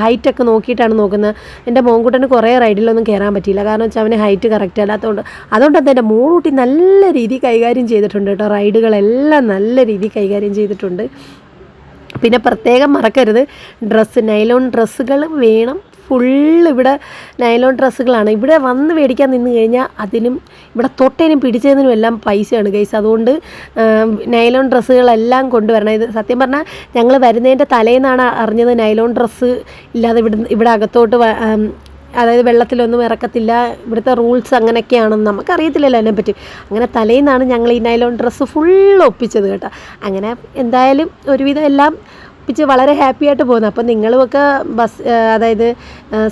ഹൈറ്റൊക്കെ നോക്കിയിട്ടാണ് നോക്കുന്നത്. എന്റെ മോൻകുട്ടന് കുറേ റൈഡിലൊന്നും കയറാൻ പറ്റിയില്ല. കാരണം വെച്ചാൽ അവന് ഹൈറ്റ് കറക്റ്റ് അല്ലാത്തതുകൊണ്ട് അതുകൊണ്ട് തന്നെ എന്റെ നല്ല രീതി കൈകാര്യം ചെയ്തിട്ടുണ്ട് കേട്ടോ. റൈഡുകളെല്ലാം നല്ല രീതി കൈകാര്യം ചെയ്തിട്ടുണ്ട്. പിന്നെ പ്രത്യേകം മറക്കരുത്. ഡ്രസ്സ് നൈലോൺ ഡ്രസ്സുകൾ വേണം. ഫുള്ള് ഇവിടെ നൈലോൺ ഡ്രസ്സുകളാണ്. ഇവിടെ വന്ന് മേടിക്കാൻ നിന്ന് കഴിഞ്ഞാൽ അതിനും ഇവിടെ തൊട്ടേനും പിടിച്ചതിനും എല്ലാം പൈസയാണ് ഗൈസ്. അതുകൊണ്ട് നൈലോൺ ഡ്രസ്സുകളെല്ലാം കൊണ്ടുവരണം. ഇത് സത്യം പറഞ്ഞാൽ ഞങ്ങൾ വരുന്നതിന്റെ തലേന്നാണ് അറിഞ്ഞത് നൈലോൺ ഡ്രസ്സ് ഇല്ലാതെ ഇവിടെ ഇവിടെ അകത്തോട്ട് അതായത് വെള്ളത്തിലൊന്നും ഇറക്കത്തില്ല. ഇവിടുത്തെ റൂൾസ് അങ്ങനെയൊക്കെയാണെന്ന് നമുക്കറിയത്തില്ലല്ലോ അതിനെപ്പറ്റി. അങ്ങനെ തലേന്നാണ് ഞങ്ങൾ ഈ നൈലോൺ ഡ്രസ്സ് ഫുൾ ഒപ്പിച്ചത് കേട്ടോ. അങ്ങനെ എന്തായാലും ഒരുവിധം എല്ലാം ഒപ്പിച്ച് വളരെ ഹാപ്പി ആയിട്ട് പോകുന്നത് അപ്പോൾ നിങ്ങളുമൊക്കെ ബസ് അതായത്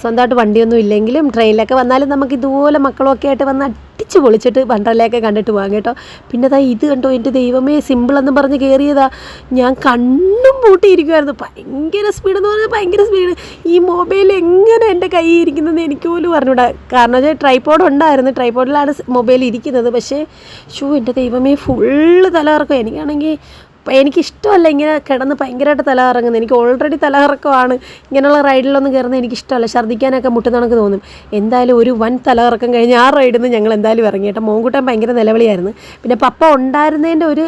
സ്വന്തമായിട്ട് വണ്ടിയൊന്നും ഇല്ലെങ്കിലും ട്രെയിനിലൊക്കെ വന്നാലും നമുക്ക് ഇതുപോലെ മക്കളൊക്കെ ആയിട്ട് വന്ന് അടിച്ച് പൊളിച്ചിട്ട് വണ്ടർലയൊക്കെ കണ്ടിട്ട് പോകാം കേട്ടോ. പിന്നെ അതാ ഇത് കണ്ടോ? എന്റെ ദൈവമേ സിമ്പിൾ എന്ന് പറഞ്ഞ് കയറിയതാ ഞാൻ കണ്ണും പൂട്ടിയിരിക്കുമായിരുന്നു ഭയങ്കര സ്പീഡ് എന്ന് പറഞ്ഞാൽ ഭയങ്കര സ്പീഡ് ഈ മൊബൈൽ എങ്ങനെ എന്റെ കയ്യിൽ ഇരിക്കുന്നതെന്ന് എനിക്ക് പോലും പറഞ്ഞൂടാ കാരണം വെച്ചാൽ ട്രൈപോഡ് ഉണ്ടായിരുന്നു. ട്രൈപോഡിലാണ് മൊബൈൽ ഇരിക്കുന്നത്. പക്ഷേ ഷൂ എന്റെ ദൈവമേ ഫുള്ള് തലകറക്കും. എനിക്കാണെങ്കിൽ എനിക്കിഷ്ടമല്ല ഇങ്ങനെ കിടന്ന് ഭയങ്കരമായിട്ട് തല കറങ്ങുന്നത് എനിക്ക് ഓൾറെഡി തലകറക്കമാണ്. ഇങ്ങനെയുള്ള റൈഡിലൊന്നും കയറുന്നത് എനിക്കിഷ്ടമല്ല. ഛർദ്ദിക്കാനൊക്കെ മുട്ടുന്നണക്ക് തോന്നും. എന്തായാലും ഒരു വൻ തലകറക്കം കഴിഞ്ഞ് ആ റൈഡിൽ നിന്ന് ഞങ്ങൾ എന്തായാലും ഇറങ്ങി. കേട്ടോ മോൻകുട്ടൻ ഭയങ്കര നിലവിളിയായിരുന്നു. പിന്നെ പപ്പ ഉണ്ടായിരുന്നതിന്റെ ഒരു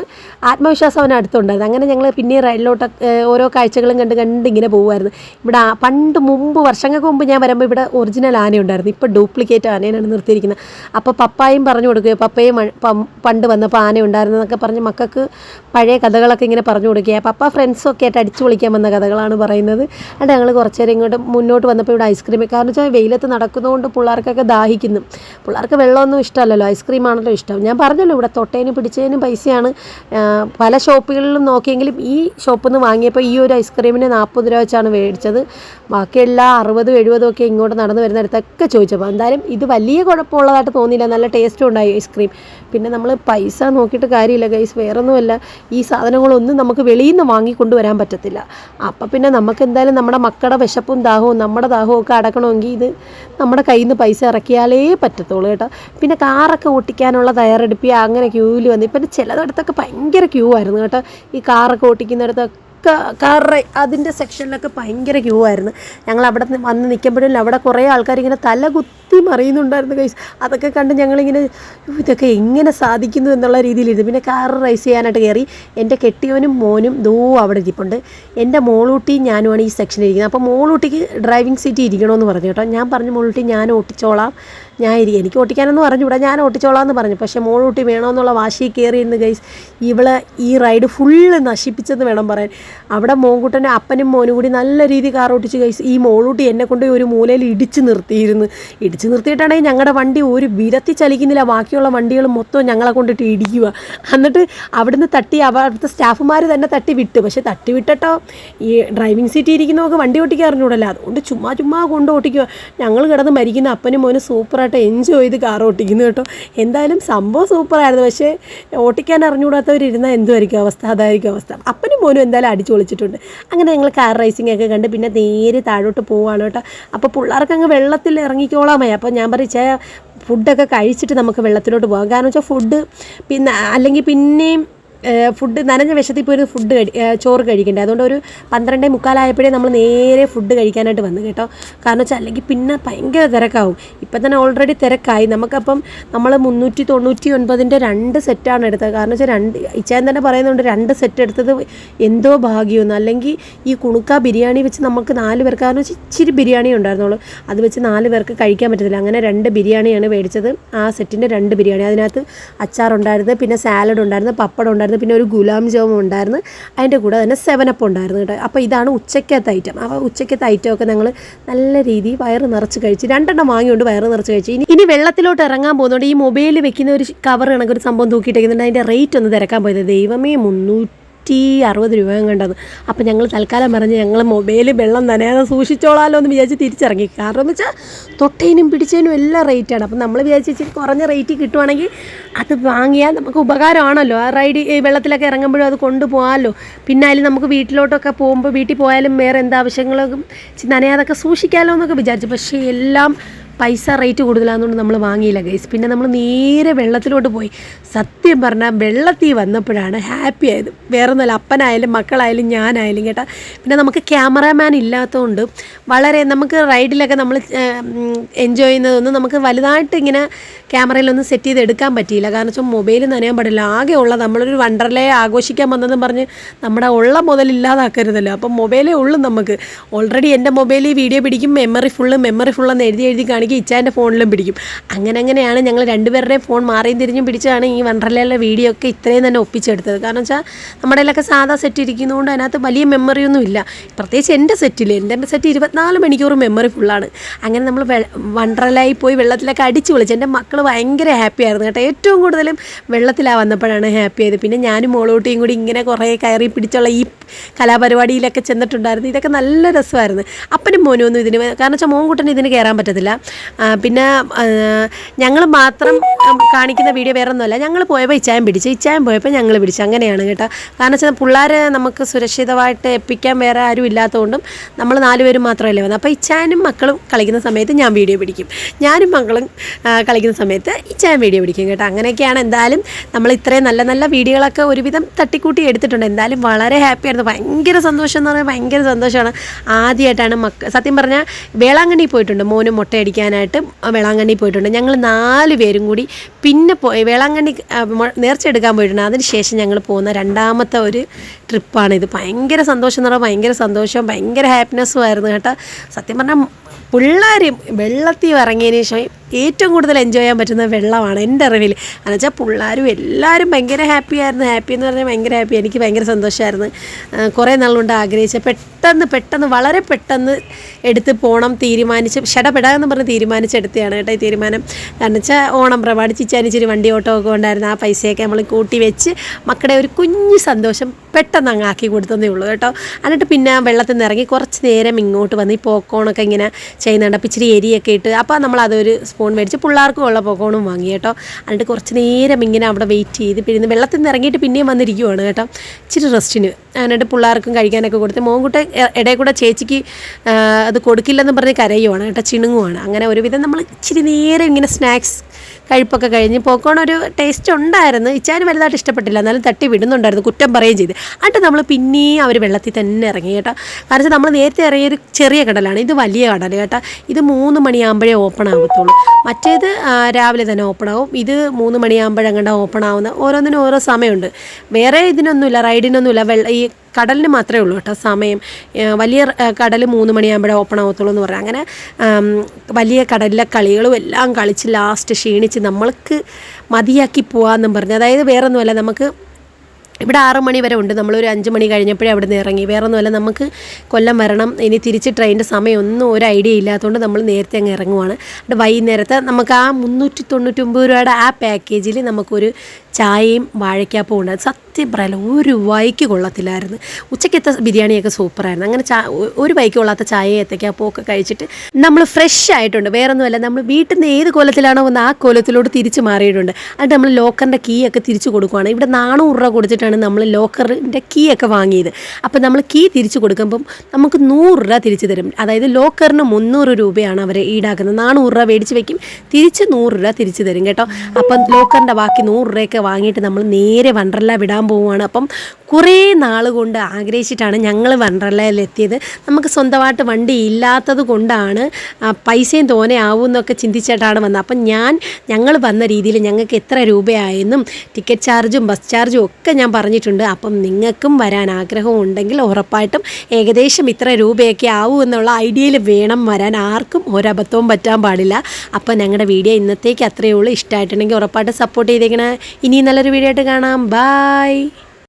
ആത്മവിശ്വാസം അവൻ അടുത്തുണ്ടായിരുന്നു. അങ്ങനെ ഞങ്ങൾ പിന്നെ റൈഡിലോട്ട് ഓരോ കാഴ്ചകളും കണ്ട് കണ്ട് ഇങ്ങനെ പോകുമായിരുന്നു ഇവിടെ പണ്ട് മുമ്പ് വർഷങ്ങൾക്ക് മുമ്പ് ഞാൻ വരുമ്പോൾ ഇവിടെ ഒറിജിനൽ ആനയുണ്ടായിരുന്നു ഇപ്പോൾ ഡ്യൂപ്ലിക്കേറ്റ് ആനയാണ് നിർത്തിയിരിക്കുന്നത്. അപ്പോൾ പപ്പായും പറഞ്ഞു കൊടുക്കുകയോ പപ്പയും പണ്ട് വന്നപ്പോൾ ആന ഉണ്ടായിരുന്നു എന്നൊക്കെ പറഞ്ഞ് മക്കൾക്ക് പഴയ കഥകളൊക്കെ ഇങ്ങനെ പറഞ്ഞു കൊടുക്കുക പപ്പ ഫ്രണ്ട്സൊക്കെ ആയിട്ട് അടിച്ചു പൊളിക്കാൻ വന്ന കഥകളാണ് പറയുന്നത്. എന്നിട്ട് ഞങ്ങൾ കുറച്ച് നേരം ഇങ്ങോട്ട് മുന്നോട്ട് വന്നപ്പോൾ ഇവിടെ ഐസ്ക്രീം കാരണം വെച്ചാൽ വെയിലത്ത് നടക്കുന്നതുകൊണ്ട് പിള്ളേർക്കൊക്കെ ദാഹിക്കുന്നു. പിള്ളേർക്ക് വെള്ളമൊന്നും ഇഷ്ടമല്ലല്ലോ. ഐസ്ക്രീം ആണല്ലോ ഇഷ്ടം. ഞാൻ പറഞ്ഞല്ലോ ഇവിടെ തൊട്ടേനും പിടിച്ചതിനും പൈസയാണ്. പല ഷോപ്പുകളിലും നോക്കിയെങ്കിലും ഈ ഷോപ്പിൽ നിന്ന് വാങ്ങിയപ്പോൾ ഈ ഒരു ഐസ്ക്രീമിന് നാൽപ്പത് രൂപ വെച്ചാണ് മേടിച്ചത്. ബാക്കിയെല്ലാം അറുപതും എഴുപതും ഒക്കെ ഇങ്ങോട്ട് നടന്നു വരുന്നിടത്തൊക്കെ ചോദിച്ചപ്പോൾ എന്തായാലും ഇത് വലിയ കുഴപ്പമുള്ളതായിട്ട് തോന്നിയില്ല. നല്ല ടേസ്റ്റും ഉണ്ടായി ഐസ്ക്രീം പിന്നെ നമ്മൾ പൈസ നോക്കിയിട്ട് കാര്യമില്ല ഗൈസ് വേറൊന്നുമല്ല. ഈ സാധനങ്ങളൊന്നും നമുക്ക് വെളിയിൽ നിന്ന് വാങ്ങിക്കൊണ്ട് വരാൻ പറ്റത്തില്ല. അപ്പം പിന്നെ നമുക്ക് എന്തായാലും നമ്മുടെ മക്കളുടെ വിശപ്പും ദാഹവും നമ്മുടെ ദാഹവും ഒക്കെ അടക്കണമെങ്കിൽ ഇത് നമ്മുടെ കയ്യിൽ നിന്ന് പൈസ ഇറക്കിയാലേ പറ്റത്തുള്ളൂ കേട്ടോ. പിന്നെ കാറൊക്കെ ഓട്ടിക്കാനുള്ള തയ്യാറെടുപ്പി അങ്ങനെ ക്യൂവിൽ വന്നു. ഇപ്പം ചിലയിടത്തൊക്കെ ഭയങ്കര ക്യൂ ആയിരുന്നു കേട്ടോ. ഈ കാറൊക്കെ ഓട്ടിക്കുന്നിടത്തൊക്കെ കാർ അതിന്റെ സെക്ഷനിലൊക്കെ ഭയങ്കര ക്യൂ ആയിരുന്നു. ഞങ്ങൾ അവിടെ വന്ന് നിൽക്കുമ്പോഴും അവിടെ കുറേ ആൾക്കാർ ഇങ്ങനെ തല കുത്തി മറിയുന്നുണ്ടായിരുന്നു കൈസ് അതൊക്കെ കണ്ട് ഞങ്ങളിങ്ങനെ "യ്യോ, ഇതൊക്കെ എങ്ങനെ സാധിക്കുന്നു എന്നുള്ള രീതിയിലിരുന്നു. പിന്നെ കാർ റൈസ് ചെയ്യാനായിട്ട് കയറി. എന്റെ കെട്ടിയവനും മോനും ദോ അവിടെ ഇരിപ്പുണ്ട്. എന്റെ മോളൂട്ടി ഞാനുമാണ് ഈ സെക്ഷനിൽ ഇരിക്കുന്നത്. അപ്പോൾ മോളൂട്ടിക്ക് ഡ്രൈവിംഗ് സീറ്റ് ഇരിക്കണമെന്ന് പറഞ്ഞു കേട്ടോ. ഞാൻ പറഞ്ഞു മോളൂട്ടി ഞാൻ ഓട്ടിച്ചോളാം ഞാൻ ഇരിക്കും എനിക്ക് ഓട്ടിക്കാനൊന്നും അറിഞ്ഞൂടാ ഞാൻ ഓട്ടിച്ചോളാം എന്ന് പറഞ്ഞു. പക്ഷേ മോളൂട്ടി വേണമെന്നുള്ള വാശി കയറി ഇരുന്ന് ഗൈസ്. ഇവൾ ഈ റൈഡ് ഫുള്ള് നശിപ്പിച്ചെന്ന് വേണം പറയാൻ. അവിടെ മോൻകുട്ടന്റെ അപ്പനും മോനും കൂടി നല്ല രീതി കാർ ഓട്ടിച്ച് ഗൈസ്. ഈ മോളൂട്ടി എന്നെ കൊണ്ട് ഒരു മൂലയിൽ ഇടിച്ച് നിർത്തിയിരുന്നു. ഇടിച്ച് നിർത്തിയിട്ടാണെങ്കിൽ ഞങ്ങളുടെ വണ്ടി ഒരു വിരത്തി ചലിക്കുന്നില്ല. ബാക്കിയുള്ള വണ്ടികൾ മൊത്തം ഞങ്ങളെ കൊണ്ടിട്ട് ഇടിക്കുക എന്നിട്ട് അവിടുന്ന് തട്ടി അവിടുത്തെ സ്റ്റാഫുമാർ തന്നെ തട്ടി വിട്ടു. പക്ഷേ തട്ടി വിട്ടിട്ടോ ഈ ഡ്രൈവിംഗ് സീറ്റിൽ ഇരിക്കുന്നവർക്ക് വണ്ടി ഓട്ടിക്കാൻ അറിഞ്ഞൂടല്ലോ അതുകൊണ്ട് ചുമ്മാ ചുമ്മാ കൊണ്ട് ഓട്ടിക്കുക ഞങ്ങൾ കിടന്ന് മരിക്കുന്ന അപ്പനും മോനും സൂപ്പറായിട്ട് എൻജോയ് ചെയ്ത് കാർ ഓട്ടിക്കുന്നു കേട്ടോ. എന്തായാലും സംഭവം സൂപ്പറായിരുന്നു പക്ഷേ ഓട്ടിക്കാൻ അറിഞ്ഞുകൂടാത്തവരിരുന്നാൽ എന്തുമായിരിക്കും അവസ്ഥ? അതായിരിക്കും അവസ്ഥ. അപ്പനും മോനും എന്തായാലും അടിച്ചു പൊളിച്ചിട്ടുണ്ട് അങ്ങനെ ഞങ്ങൾ കാർ റേസിംഗ് ഒക്കെ കണ്ട് പിന്നെ നേരെ താഴോട്ട് പോവാണ് കേട്ടോ. അപ്പോൾ പിള്ളേർക്ക് അങ്ങ് വെള്ളത്തിൽ ഇറങ്ങിക്കോളാമായി അപ്പോൾ ഞാൻ പറയും ഫുഡൊക്കെ കഴിച്ചിട്ട് നമുക്ക് വെള്ളത്തിലോട്ട് പോകാം. കാരണം വെച്ചാൽ ഫുഡ് പിന്നെ അല്ലെങ്കിൽ പിന്നെയും ഫുഡ് നനഞ്ഞ വിശത്തിൽ പോയി ഫുഡ് കഴി ചോറ് കഴിക്കണ്ടേ? അതുകൊണ്ട് ഒരു പന്ത്രണ്ടേ മുക്കാലായപ്പോഴേ നമ്മൾ നേരെ ഫുഡ് കഴിക്കാനായിട്ട് വന്നു കേട്ടോ. കാരണം വെച്ചാൽ അല്ലെങ്കിൽ പിന്നെ ഭയങ്കര തിരക്കാവും. ഇപ്പം തന്നെ ഓൾറെഡി തിരക്കായി. നമുക്കപ്പം നമ്മൾ മുന്നൂറ്റി തൊണ്ണൂറ്റി ഒൻപതിന്റെ രണ്ട് സെറ്റാണ് എടുത്തത്. കാരണം വെച്ചാൽ രണ്ട് ഇച്ചാൻ തന്നെ പറയുന്നുണ്ട് രണ്ട് സെറ്റ് എടുത്തത് എന്തോ ഭാഗ്യമൊന്നും. അല്ലെങ്കിൽ ഈ കുണുക്ക ബിരിയാണി വെച്ച് നമുക്ക് നാല് പേർക്ക് കാരണം വെച്ചാൽ ഇച്ചിരി ബിരിയാണി ഉണ്ടായിരുന്നുള്ളൂ. അത് വെച്ച് നാല് പേർക്ക് കഴിക്കാൻ പറ്റത്തില്ല. അങ്ങനെ രണ്ട് ബിരിയാണിയാണ് മേടിച്ചത്. ആ സെറ്റിന്റെ രണ്ട് ബിരിയാണി. അതിനകത്ത് അച്ചാറുണ്ടായിരുന്നു പിന്നെ സാലഡ് ഉണ്ടായിരുന്നു പപ്പടം ഉണ്ടായിരുന്നു. പിന്നെ ഒരു ഗുലാം ജാമും ഉണ്ടായിരുന്നു. അതിന്റെ കൂടെ തന്നെ സെവനപ്പ് ഉണ്ടായിരുന്നു കേട്ടോ. അപ്പോൾ ഇതാണ് ഉച്ചക്കത്തെ ഐറ്റം അപ്പോൾ ഉച്ചക്കത്തെ ഐറ്റം ഒക്കെ ഞങ്ങൾ നല്ല രീതിയിൽ വയറ് നിറച്ച് കഴിച്ച് രണ്ടെണ്ണം വാങ്ങിയോണ്ട് വയറ് നിറച്ച് കഴിച്ച്. ഇനി ഇനി വെള്ളത്തിലോട്ട് ഇറങ്ങാൻ പോകുന്നതുകൊണ്ട് ഈ മൊബൈലിൽ വെക്കുന്ന ഒരു കവർ കണക്ക് ഒരു സംഭവം തൂക്കിയിട്ടേക്കുന്നുണ്ട്. അതിന്റെ റേറ്റ് ഒന്ന് തിരക്കാൻ പോയത് ദൈവമേ മുന്നൂറ്റി അറുപത് രൂപ കണ്ടത് അപ്പം ഞങ്ങൾ തൽക്കാലം പറഞ്ഞ് ഞങ്ങൾ മൊബൈൽ വെള്ളം നനയാതെ സൂക്ഷിച്ചോളാമല്ലോ എന്ന് വിചാരിച്ച് തിരിച്ചിറങ്ങി കാരണം എന്ന് വെച്ചാൽ തൊട്ടേനും പിടിച്ചതിനും എല്ലാം റേറ്റാണ് അപ്പം നമ്മൾ വിചാരിച്ച് ഇച്ചിരി കുറഞ്ഞ റേറ്റിൽ കിട്ടുവാണെങ്കിൽ അത് വാങ്ങിയാൽ നമുക്ക് ഉപകാരമാണല്ലോ. ആ റൈഡ് വെള്ളത്തിലൊക്കെ ഇറങ്ങുമ്പോഴും അത് കൊണ്ടുപോകാമല്ലോ. പിന്നെ അതിൽ നമുക്ക് വീട്ടിലോട്ടൊക്കെ പോകുമ്പോൾ വീട്ടിൽ പോയാലും വേറെ എന്താവശ്യങ്ങളും നനയാതൊക്കെ സൂക്ഷിക്കാമല്ലോ എന്നൊക്കെ വിചാരിച്ചു. പക്ഷേ എല്ലാം പൈസ റേറ്റ് കൂടുതലാണെന്നുകൊണ്ട് നമ്മൾ വാങ്ങിയില്ല ഗൈസ് പിന്നെ നമ്മൾ നേരെ വെള്ളത്തിലോട്ട് പോയി. സത്യം പറഞ്ഞാൽ വെള്ളത്തിൽ വന്നപ്പോഴാണ് ഹാപ്പി ആയത്. വേറെ ഒന്നുമല്ല അപ്പനായാലും മക്കളായാലും ഞാനായാലും കേട്ടാ. പിന്നെ നമുക്ക് ക്യാമറാമാൻ ഇല്ലാത്തതുകൊണ്ട് വളരെ നമുക്ക് റൈഡിലൊക്കെ നമ്മൾ എൻജോയ് ചെയ്യുന്നതൊന്നും നമുക്ക് വലുതായിട്ട് ഇങ്ങനെ ക്യാമറയിലൊന്നും സെറ്റ് ചെയ്ത് എടുക്കാൻ പറ്റിയില്ല. കാരണം വെച്ചാൽ മൊബൈൽ നനയാൻ പാടില്ല. ആകെ ഉള്ള നമ്മളൊരു വണ്ടർലേ ആഘോഷിക്കാൻ വന്നതെന്ന് പറഞ്ഞ് നമ്മുടെ ഉള്ള മുതൽ ഇല്ലാതാക്കരുതല്ലോ. അപ്പം മൊബൈലേ ഉള്ളൂ നമുക്ക്. ഓൾറെഡി എന്റെ മൊബൈലിൽ വീഡിയോ പിടിക്കും മെമ്മറി ഫുള്ള് മെമ്മറി ഫുള്ളെന്ന് എഴുതി എഴുതി കാണിക്കും. ഇച്ചാന്റെ ഫോണിലും പിടിക്കും. അങ്ങനെ അങ്ങനെയാണ് ഞങ്ങൾ രണ്ടുപേരുടെയും ഫോൺ മാറിയും തിരിഞ്ഞും പിടിച്ചാണ് ഈ വണ്ടർലയിലെ വീഡിയോ ഒക്കെ ഇത്രയും തന്നെ ഒപ്പിച്ചെടുത്തത്. കാരണം വെച്ചാൽ നമ്മുടെ കയ്യിലൊക്കെ സാധാ സെറ്റ് ഇരിക്കുന്നതുകൊണ്ട് അതിനകത്ത് വലിയ മെമ്മറിയൊന്നും ഇല്ല. പ്രത്യേകിച്ച് എന്റെ സെറ്റിൽ എന്റെ സെറ്റ് ഇരുപത്തിനാല് മണിക്കൂർ മെമ്മറി ഫുള്ളാണ് അങ്ങനെ നമ്മൾ വണ്ടർലായി പോയി വെള്ളത്തിലൊക്കെ അടിച്ച് വിളിച്ചു എന്റെ മക്കൾ ഭയങ്കര ഹാപ്പി ആയിരുന്നു കേട്ടോ. ഏറ്റവും കൂടുതലും വെള്ളത്തിലാണ് വന്നപ്പോഴാണ് ഹാപ്പി ആയത്. പിന്നെ ഞാനും മോളോട്ടിയും കൂടി ഇങ്ങനെ കുറേ കയറി പിടിച്ചുള്ള ഈ കലാപരിപാടിയിലൊക്കെ ചെന്നിട്ടുണ്ടായിരുന്നു. ഇതൊക്കെ നല്ല രസമായിരുന്നു. അപ്പനും മോനും ഒന്നും ഇതിന് കാരണം വെച്ചാൽ മോൻകുട്ടന് ഇതിന് കയറാൻ പറ്റത്തില്ല. പിന്നെ ഞങ്ങൾ മാത്രം കാണിക്കുന്ന വീഡിയോ വേറെ ഒന്നുമല്ല ഞങ്ങൾ പോയപ്പോൾ ഇച്ചായം പിടിച്ചു. ഇച്ചായം പോയപ്പോൾ ഞങ്ങൾ പിടിച്ചു. അങ്ങനെയാണ് കേട്ടോ. കാരണം വെച്ചാൽ പിള്ളേരെ നമുക്ക് സുരക്ഷിതമായിട്ട് എപ്പിക്കാൻ വേറെ ആരും ഇല്ലാത്തതുകൊണ്ടും നമ്മൾ നാലുപേരും മാത്രമല്ലേ വന്നത് അപ്പോൾ ഇച്ചായനും മക്കളും കളിക്കുന്ന സമയത്ത് ഞാൻ വീഡിയോ പിടിക്കും. ഞാനും മക്കളും കളിക്കുന്ന സമയത്ത് ഇച്ചായം വീഡിയോ പിടിക്കും കേട്ടോ. അങ്ങനെയൊക്കെയാണ് എന്തായാലും നമ്മൾ ഇത്രയും നല്ല നല്ല വീഡിയോകളൊക്കെ ഒരുവിധം തട്ടിക്കൂട്ടി എടുത്തിട്ടുണ്ട്. എന്തായാലും വളരെ ഹാപ്പിയായിരുന്നു. ഭയങ്കര സന്തോഷം എന്ന് പറഞ്ഞാൽ ഭയങ്കര സന്തോഷമാണ്. ആദ്യമായിട്ടാണ് മക്ക സത്യം പറഞ്ഞാൽ വേളാങ്കണ്ണി പോയിട്ടുണ്ട്. മോന് മുട്ടയടിക്കാനായിട്ട് വേളാങ്കണ്ണി പോയിട്ടുണ്ട്. ഞങ്ങൾ നാല് പേരും കൂടി പിന്നെ പോയി വേളാങ്കണ്ണി നേർച്ച എടുക്കാൻ പോയിട്ടുണ്ട്. അതിന് ശേഷം ഞങ്ങൾ പോകുന്ന രണ്ടാമത്തെ ഒരു ട്രിപ്പാണ് ഇത്. ഭയങ്കര സന്തോഷം എന്ന് പറഞ്ഞാൽ ഭയങ്കര സന്തോഷം ഭയങ്കര ഹാപ്പിനെസ്സും ആയിരുന്നു കേട്ടോ. സത്യം പറഞ്ഞാൽ പിള്ളേർ വെള്ളത്തിൽ ഇറങ്ങിയതിന് ശേഷം ഏറ്റവും കൂടുതൽ എൻജോയ് ചെയ്യാൻ പറ്റുന്ന വെള്ളമാണ് എന്റെ അറിവിൽ. എന്ന് വെച്ചാൽ പിള്ളേരും എല്ലാവരും ഭയങ്കര ഹാപ്പി ആയിരുന്നു. ഹാപ്പി എന്ന് പറഞ്ഞാൽ ഭയങ്കര ഹാപ്പി എനിക്ക് ഭയങ്കര സന്തോഷമായിരുന്നു കുറേ നാളുകൊണ്ട് ആഗ്രഹിച്ച പെട്ടെന്ന് പെട്ടെന്ന് വളരെ പെട്ടെന്ന് എടുത്ത് പോകണം തീരുമാനിച്ച് ഷടപെടാ എന്ന് പറഞ്ഞ് തീരുമാനിച്ചെടുത്തതാണ് കേട്ടോ ഈ തീരുമാനം. കാരണം വെച്ചാൽ ഓണം പ്രമാണിച്ച് ഇച്ചാനിച്ചിരി വണ്ടി ഓട്ടോ ഒക്കെ ഉണ്ടായിരുന്നു ആ പൈസയൊക്കെ നമ്മൾ കൂട്ടി വെച്ച് മക്കളുടെ ഒരു കുഞ്ഞു സന്തോഷം പെട്ടെന്ന് അങ്ങ് ആക്കി കൊടുത്തതേ ഉള്ളൂ കേട്ടോ. എന്നിട്ട് പിന്നെ വെള്ളത്തിൽ നിന്ന് ഇറങ്ങി കുറച്ച് നേരം ഇങ്ങോട്ട് വന്ന് ഈ പോക്കോണൊക്കെ ഇങ്ങനെ ചെയ്യുന്നുണ്ട്. അപ്പോൾ ഇച്ചിരി എരിയൊക്കെ ഇട്ട്. അപ്പോൾ നമ്മൾ സ്പൂൺ മേടിച്ച് പിള്ളേർക്കും ഉള്ള പോപ്കോണും വാങ്ങി കേട്ടോ. എന്നിട്ട് കുറച്ച് നേരം ഇങ്ങനെ അവിടെ വെയിറ്റ് ചെയ്ത് പിന്നെ വെള്ളത്തിൽ നിന്ന് ഇറങ്ങിയിട്ട് പിന്നെയും വന്നിരിക്കുവാണ് കേട്ടോ. ഇച്ചിരി റെസ്റ്റിന് എന്നിട്ട് പിള്ളേർക്കും കഴിക്കാനൊക്കെ കൊടുത്ത് മോൻകുട്ട ഇടയിൽ കൂടെ ചേച്ചിക്ക് അത് കൊടുക്കില്ലെന്ന് പറഞ്ഞ് കരയുവാണ് കേട്ടോ ചിണുങ്ങുവാണ്. അങ്ങനെ ഒരുവിധം നമ്മൾ ഇച്ചിരി നേരം ഇങ്ങനെ സ്നാക്സ് കഴിപ്പൊക്കെ കഴിഞ്ഞ് പോക്കോൺ ഒരു ടേസ്റ്റ് ഉണ്ടായിരുന്നു. ഇച്ചാനും വലുതായിട്ട് ഇഷ്ടപ്പെട്ടില്ല. എന്നാലും തട്ടി വിടുന്നുണ്ടായിരുന്നു. കുറ്റം പറയുകയും ചെയ്ത്. എന്നിട്ട് നമ്മൾ പിന്നെയും അവർ വെള്ളത്തിൽ തന്നെ ഇറങ്ങി കേട്ടോ. കാരണം നമ്മൾ നേരത്തെ ഇറങ്ങിയൊരു ചെറിയ കടലാണ്. ഇത് വലിയ കടൽ കേട്ടോ. ഇത് മൂന്ന് മണിയാകുമ്പോഴേ ഓപ്പൺ ആകത്തുള്ളൂ മറ്റേത് രാവിലെ തന്നെ ഓപ്പൺ ആവും. ഇത് മൂന്ന് മണിയാകുമ്പോഴങ്ങണ്ട ഓപ്പൺ ആവുന്ന ഓരോന്നിനും ഓരോ സമയമുണ്ട്. വേറെ ഇതിനൊന്നുമില്ല റൈഡിനൊന്നുമില്ല വെള്ള ഈ കടലിന് മാത്രമേ ഉള്ളൂ കേട്ടോ സമയം. വലിയ കടൽ മൂന്ന് മണിയാകുമ്പോഴേ ഓപ്പൺ ആവത്തുള്ളൂ എന്ന് പറയാം. അങ്ങനെ വലിയ കടലിലെ കളികളും എല്ലാം കളിച്ച് ലാസ്റ്റ് ക്ഷീണിച്ച് നമ്മൾക്ക് മതിയാക്കി പോകാമെന്നും പറഞ്ഞു. അതായത് വേറെ ഒന്നുമല്ല നമുക്ക് ഇവിടെ ആറ് മണി വരെ ഉണ്ട്. നമ്മളൊരു അഞ്ച് മണി കഴിഞ്ഞപ്പോഴേ അവിടെ നിന്ന് ഇറങ്ങി. വേറെ ഒന്നുമല്ല നമുക്ക് കൊല്ലം വരണം. ഇനി തിരിച്ച് ട്രെയിനിന്റെ സമയമൊന്നും ഒരു ഐഡിയ ഇല്ലാത്തതുകൊണ്ട് നമ്മൾ നേരത്തെ അങ്ങ് ഇറങ്ങുവാണ്. അത് വൈകുന്നേരത്തെ നമുക്ക് ആ മുന്നൂറ്റി തൊണ്ണൂറ്റൊമ്പത് രൂപയുടെ ആ പാക്കേജിൽ നമുക്കൊരു ചായയും വാഴയ്ക്കാപ്പവും ഉണ്ട്. സത്യം പറയാലോ ഒരു വൈക്ക് കൊള്ളത്തില്ലായിരുന്നു. ഉച്ചയ്ക്കത്തെ ബിരിയാണിയൊക്കെ സൂപ്പറായിരുന്നു. അങ്ങനെ ചാ ഒരു വൈക്ക് കൊള്ളാത്ത ചായ ഏത്തയ്ക്കാപ്പവും ഒക്കെ കഴിച്ചിട്ട് നമ്മൾ ഫ്രഷ് ആയിട്ടുണ്ട്. വേറെ ഒന്നുമല്ല നമ്മൾ വീട്ടിൽ നിന്ന് ഏത് കൊലത്തിലാണോ വന്ന് ആ കൊലത്തിലോട്ട് തിരിച്ച് മാറിയിട്ടുണ്ട്. എന്നിട്ട് നമ്മൾ ലോക്കറിന്റെ കീ ഒക്കെ തിരിച്ചു കൊടുക്കുവാണ്. ഇവിടെ നാണൂറ് രൂപ കൊടുത്തിട്ടാണ് നമ്മൾ ലോക്കറിന്റെ കീ ഒക്കെ വാങ്ങിയത്. അപ്പോൾ നമ്മൾ കീ തിരിച്ചു കൊടുക്കുമ്പം നമുക്ക് നൂറ് രൂപ തിരിച്ചു തരും. അതായത് ലോക്കറിന് മുന്നൂറ് രൂപയാണ് അവർ ഈടാക്കുന്നത്. നാണൂറ് രൂപ മേടിച്ച് വെക്കും. തിരിച്ച് നൂറ് രൂപ തിരിച്ചു തരും കേട്ടോ. അപ്പം ലോക്കറിന്റെ ബാക്കി നൂറ് രൂപയൊക്കെ വാങ്ങിയിട്ട് നമ്മൾ നേരെ വണ്ടർല വിടാൻ പോവുകയാണ് അപ്പം കുറേ നാൾ കൊണ്ട് ആഗ്രഹിച്ചിട്ടാണ് ഞങ്ങൾ വണ്ടർലയിൽ എത്തിയത് നമുക്ക് സ്വന്തമായിട്ട് വണ്ടി ഇല്ലാത്തത് കൊണ്ടാണ് പൈസയും തോനെ ആവും എന്നൊക്കെ ചിന്തിച്ചിട്ടാണ് വന്നത്. അപ്പം ഞാൻ ഞങ്ങൾ വന്ന രീതിയിൽ ഞങ്ങൾക്ക് എത്ര രൂപയായെന്നും ടിക്കറ്റ് ചാർജും ബസ് ചാർജും ഒക്കെ ഞാൻ പറഞ്ഞിട്ടുണ്ട്. അപ്പം നിങ്ങൾക്കും വരാൻ ആഗ്രഹം ഉണ്ടെങ്കിൽ ഉറപ്പായിട്ടും ഏകദേശം ഇത്ര രൂപയൊക്കെ ആവും എന്നുള്ള ഐഡിയയിൽ വേണം വരാൻ. ആർക്കും ഒരബദ്ധവും പറ്റാൻ പാടില്ല. അപ്പോൾ ഞങ്ങളുടെ വീഡിയോ ഇന്നത്തേക്ക് അത്രയേ ഉള്ളൂ. ഇഷ്ടമായിട്ടുണ്ടെങ്കിൽ ഉറപ്പായിട്ട് സപ്പോർട്ട് ചെയ്തേക്കണേ. ഇനി നല്ലൊരു വീഡിയോ ആയിട്ട് കാണാം. ബായ്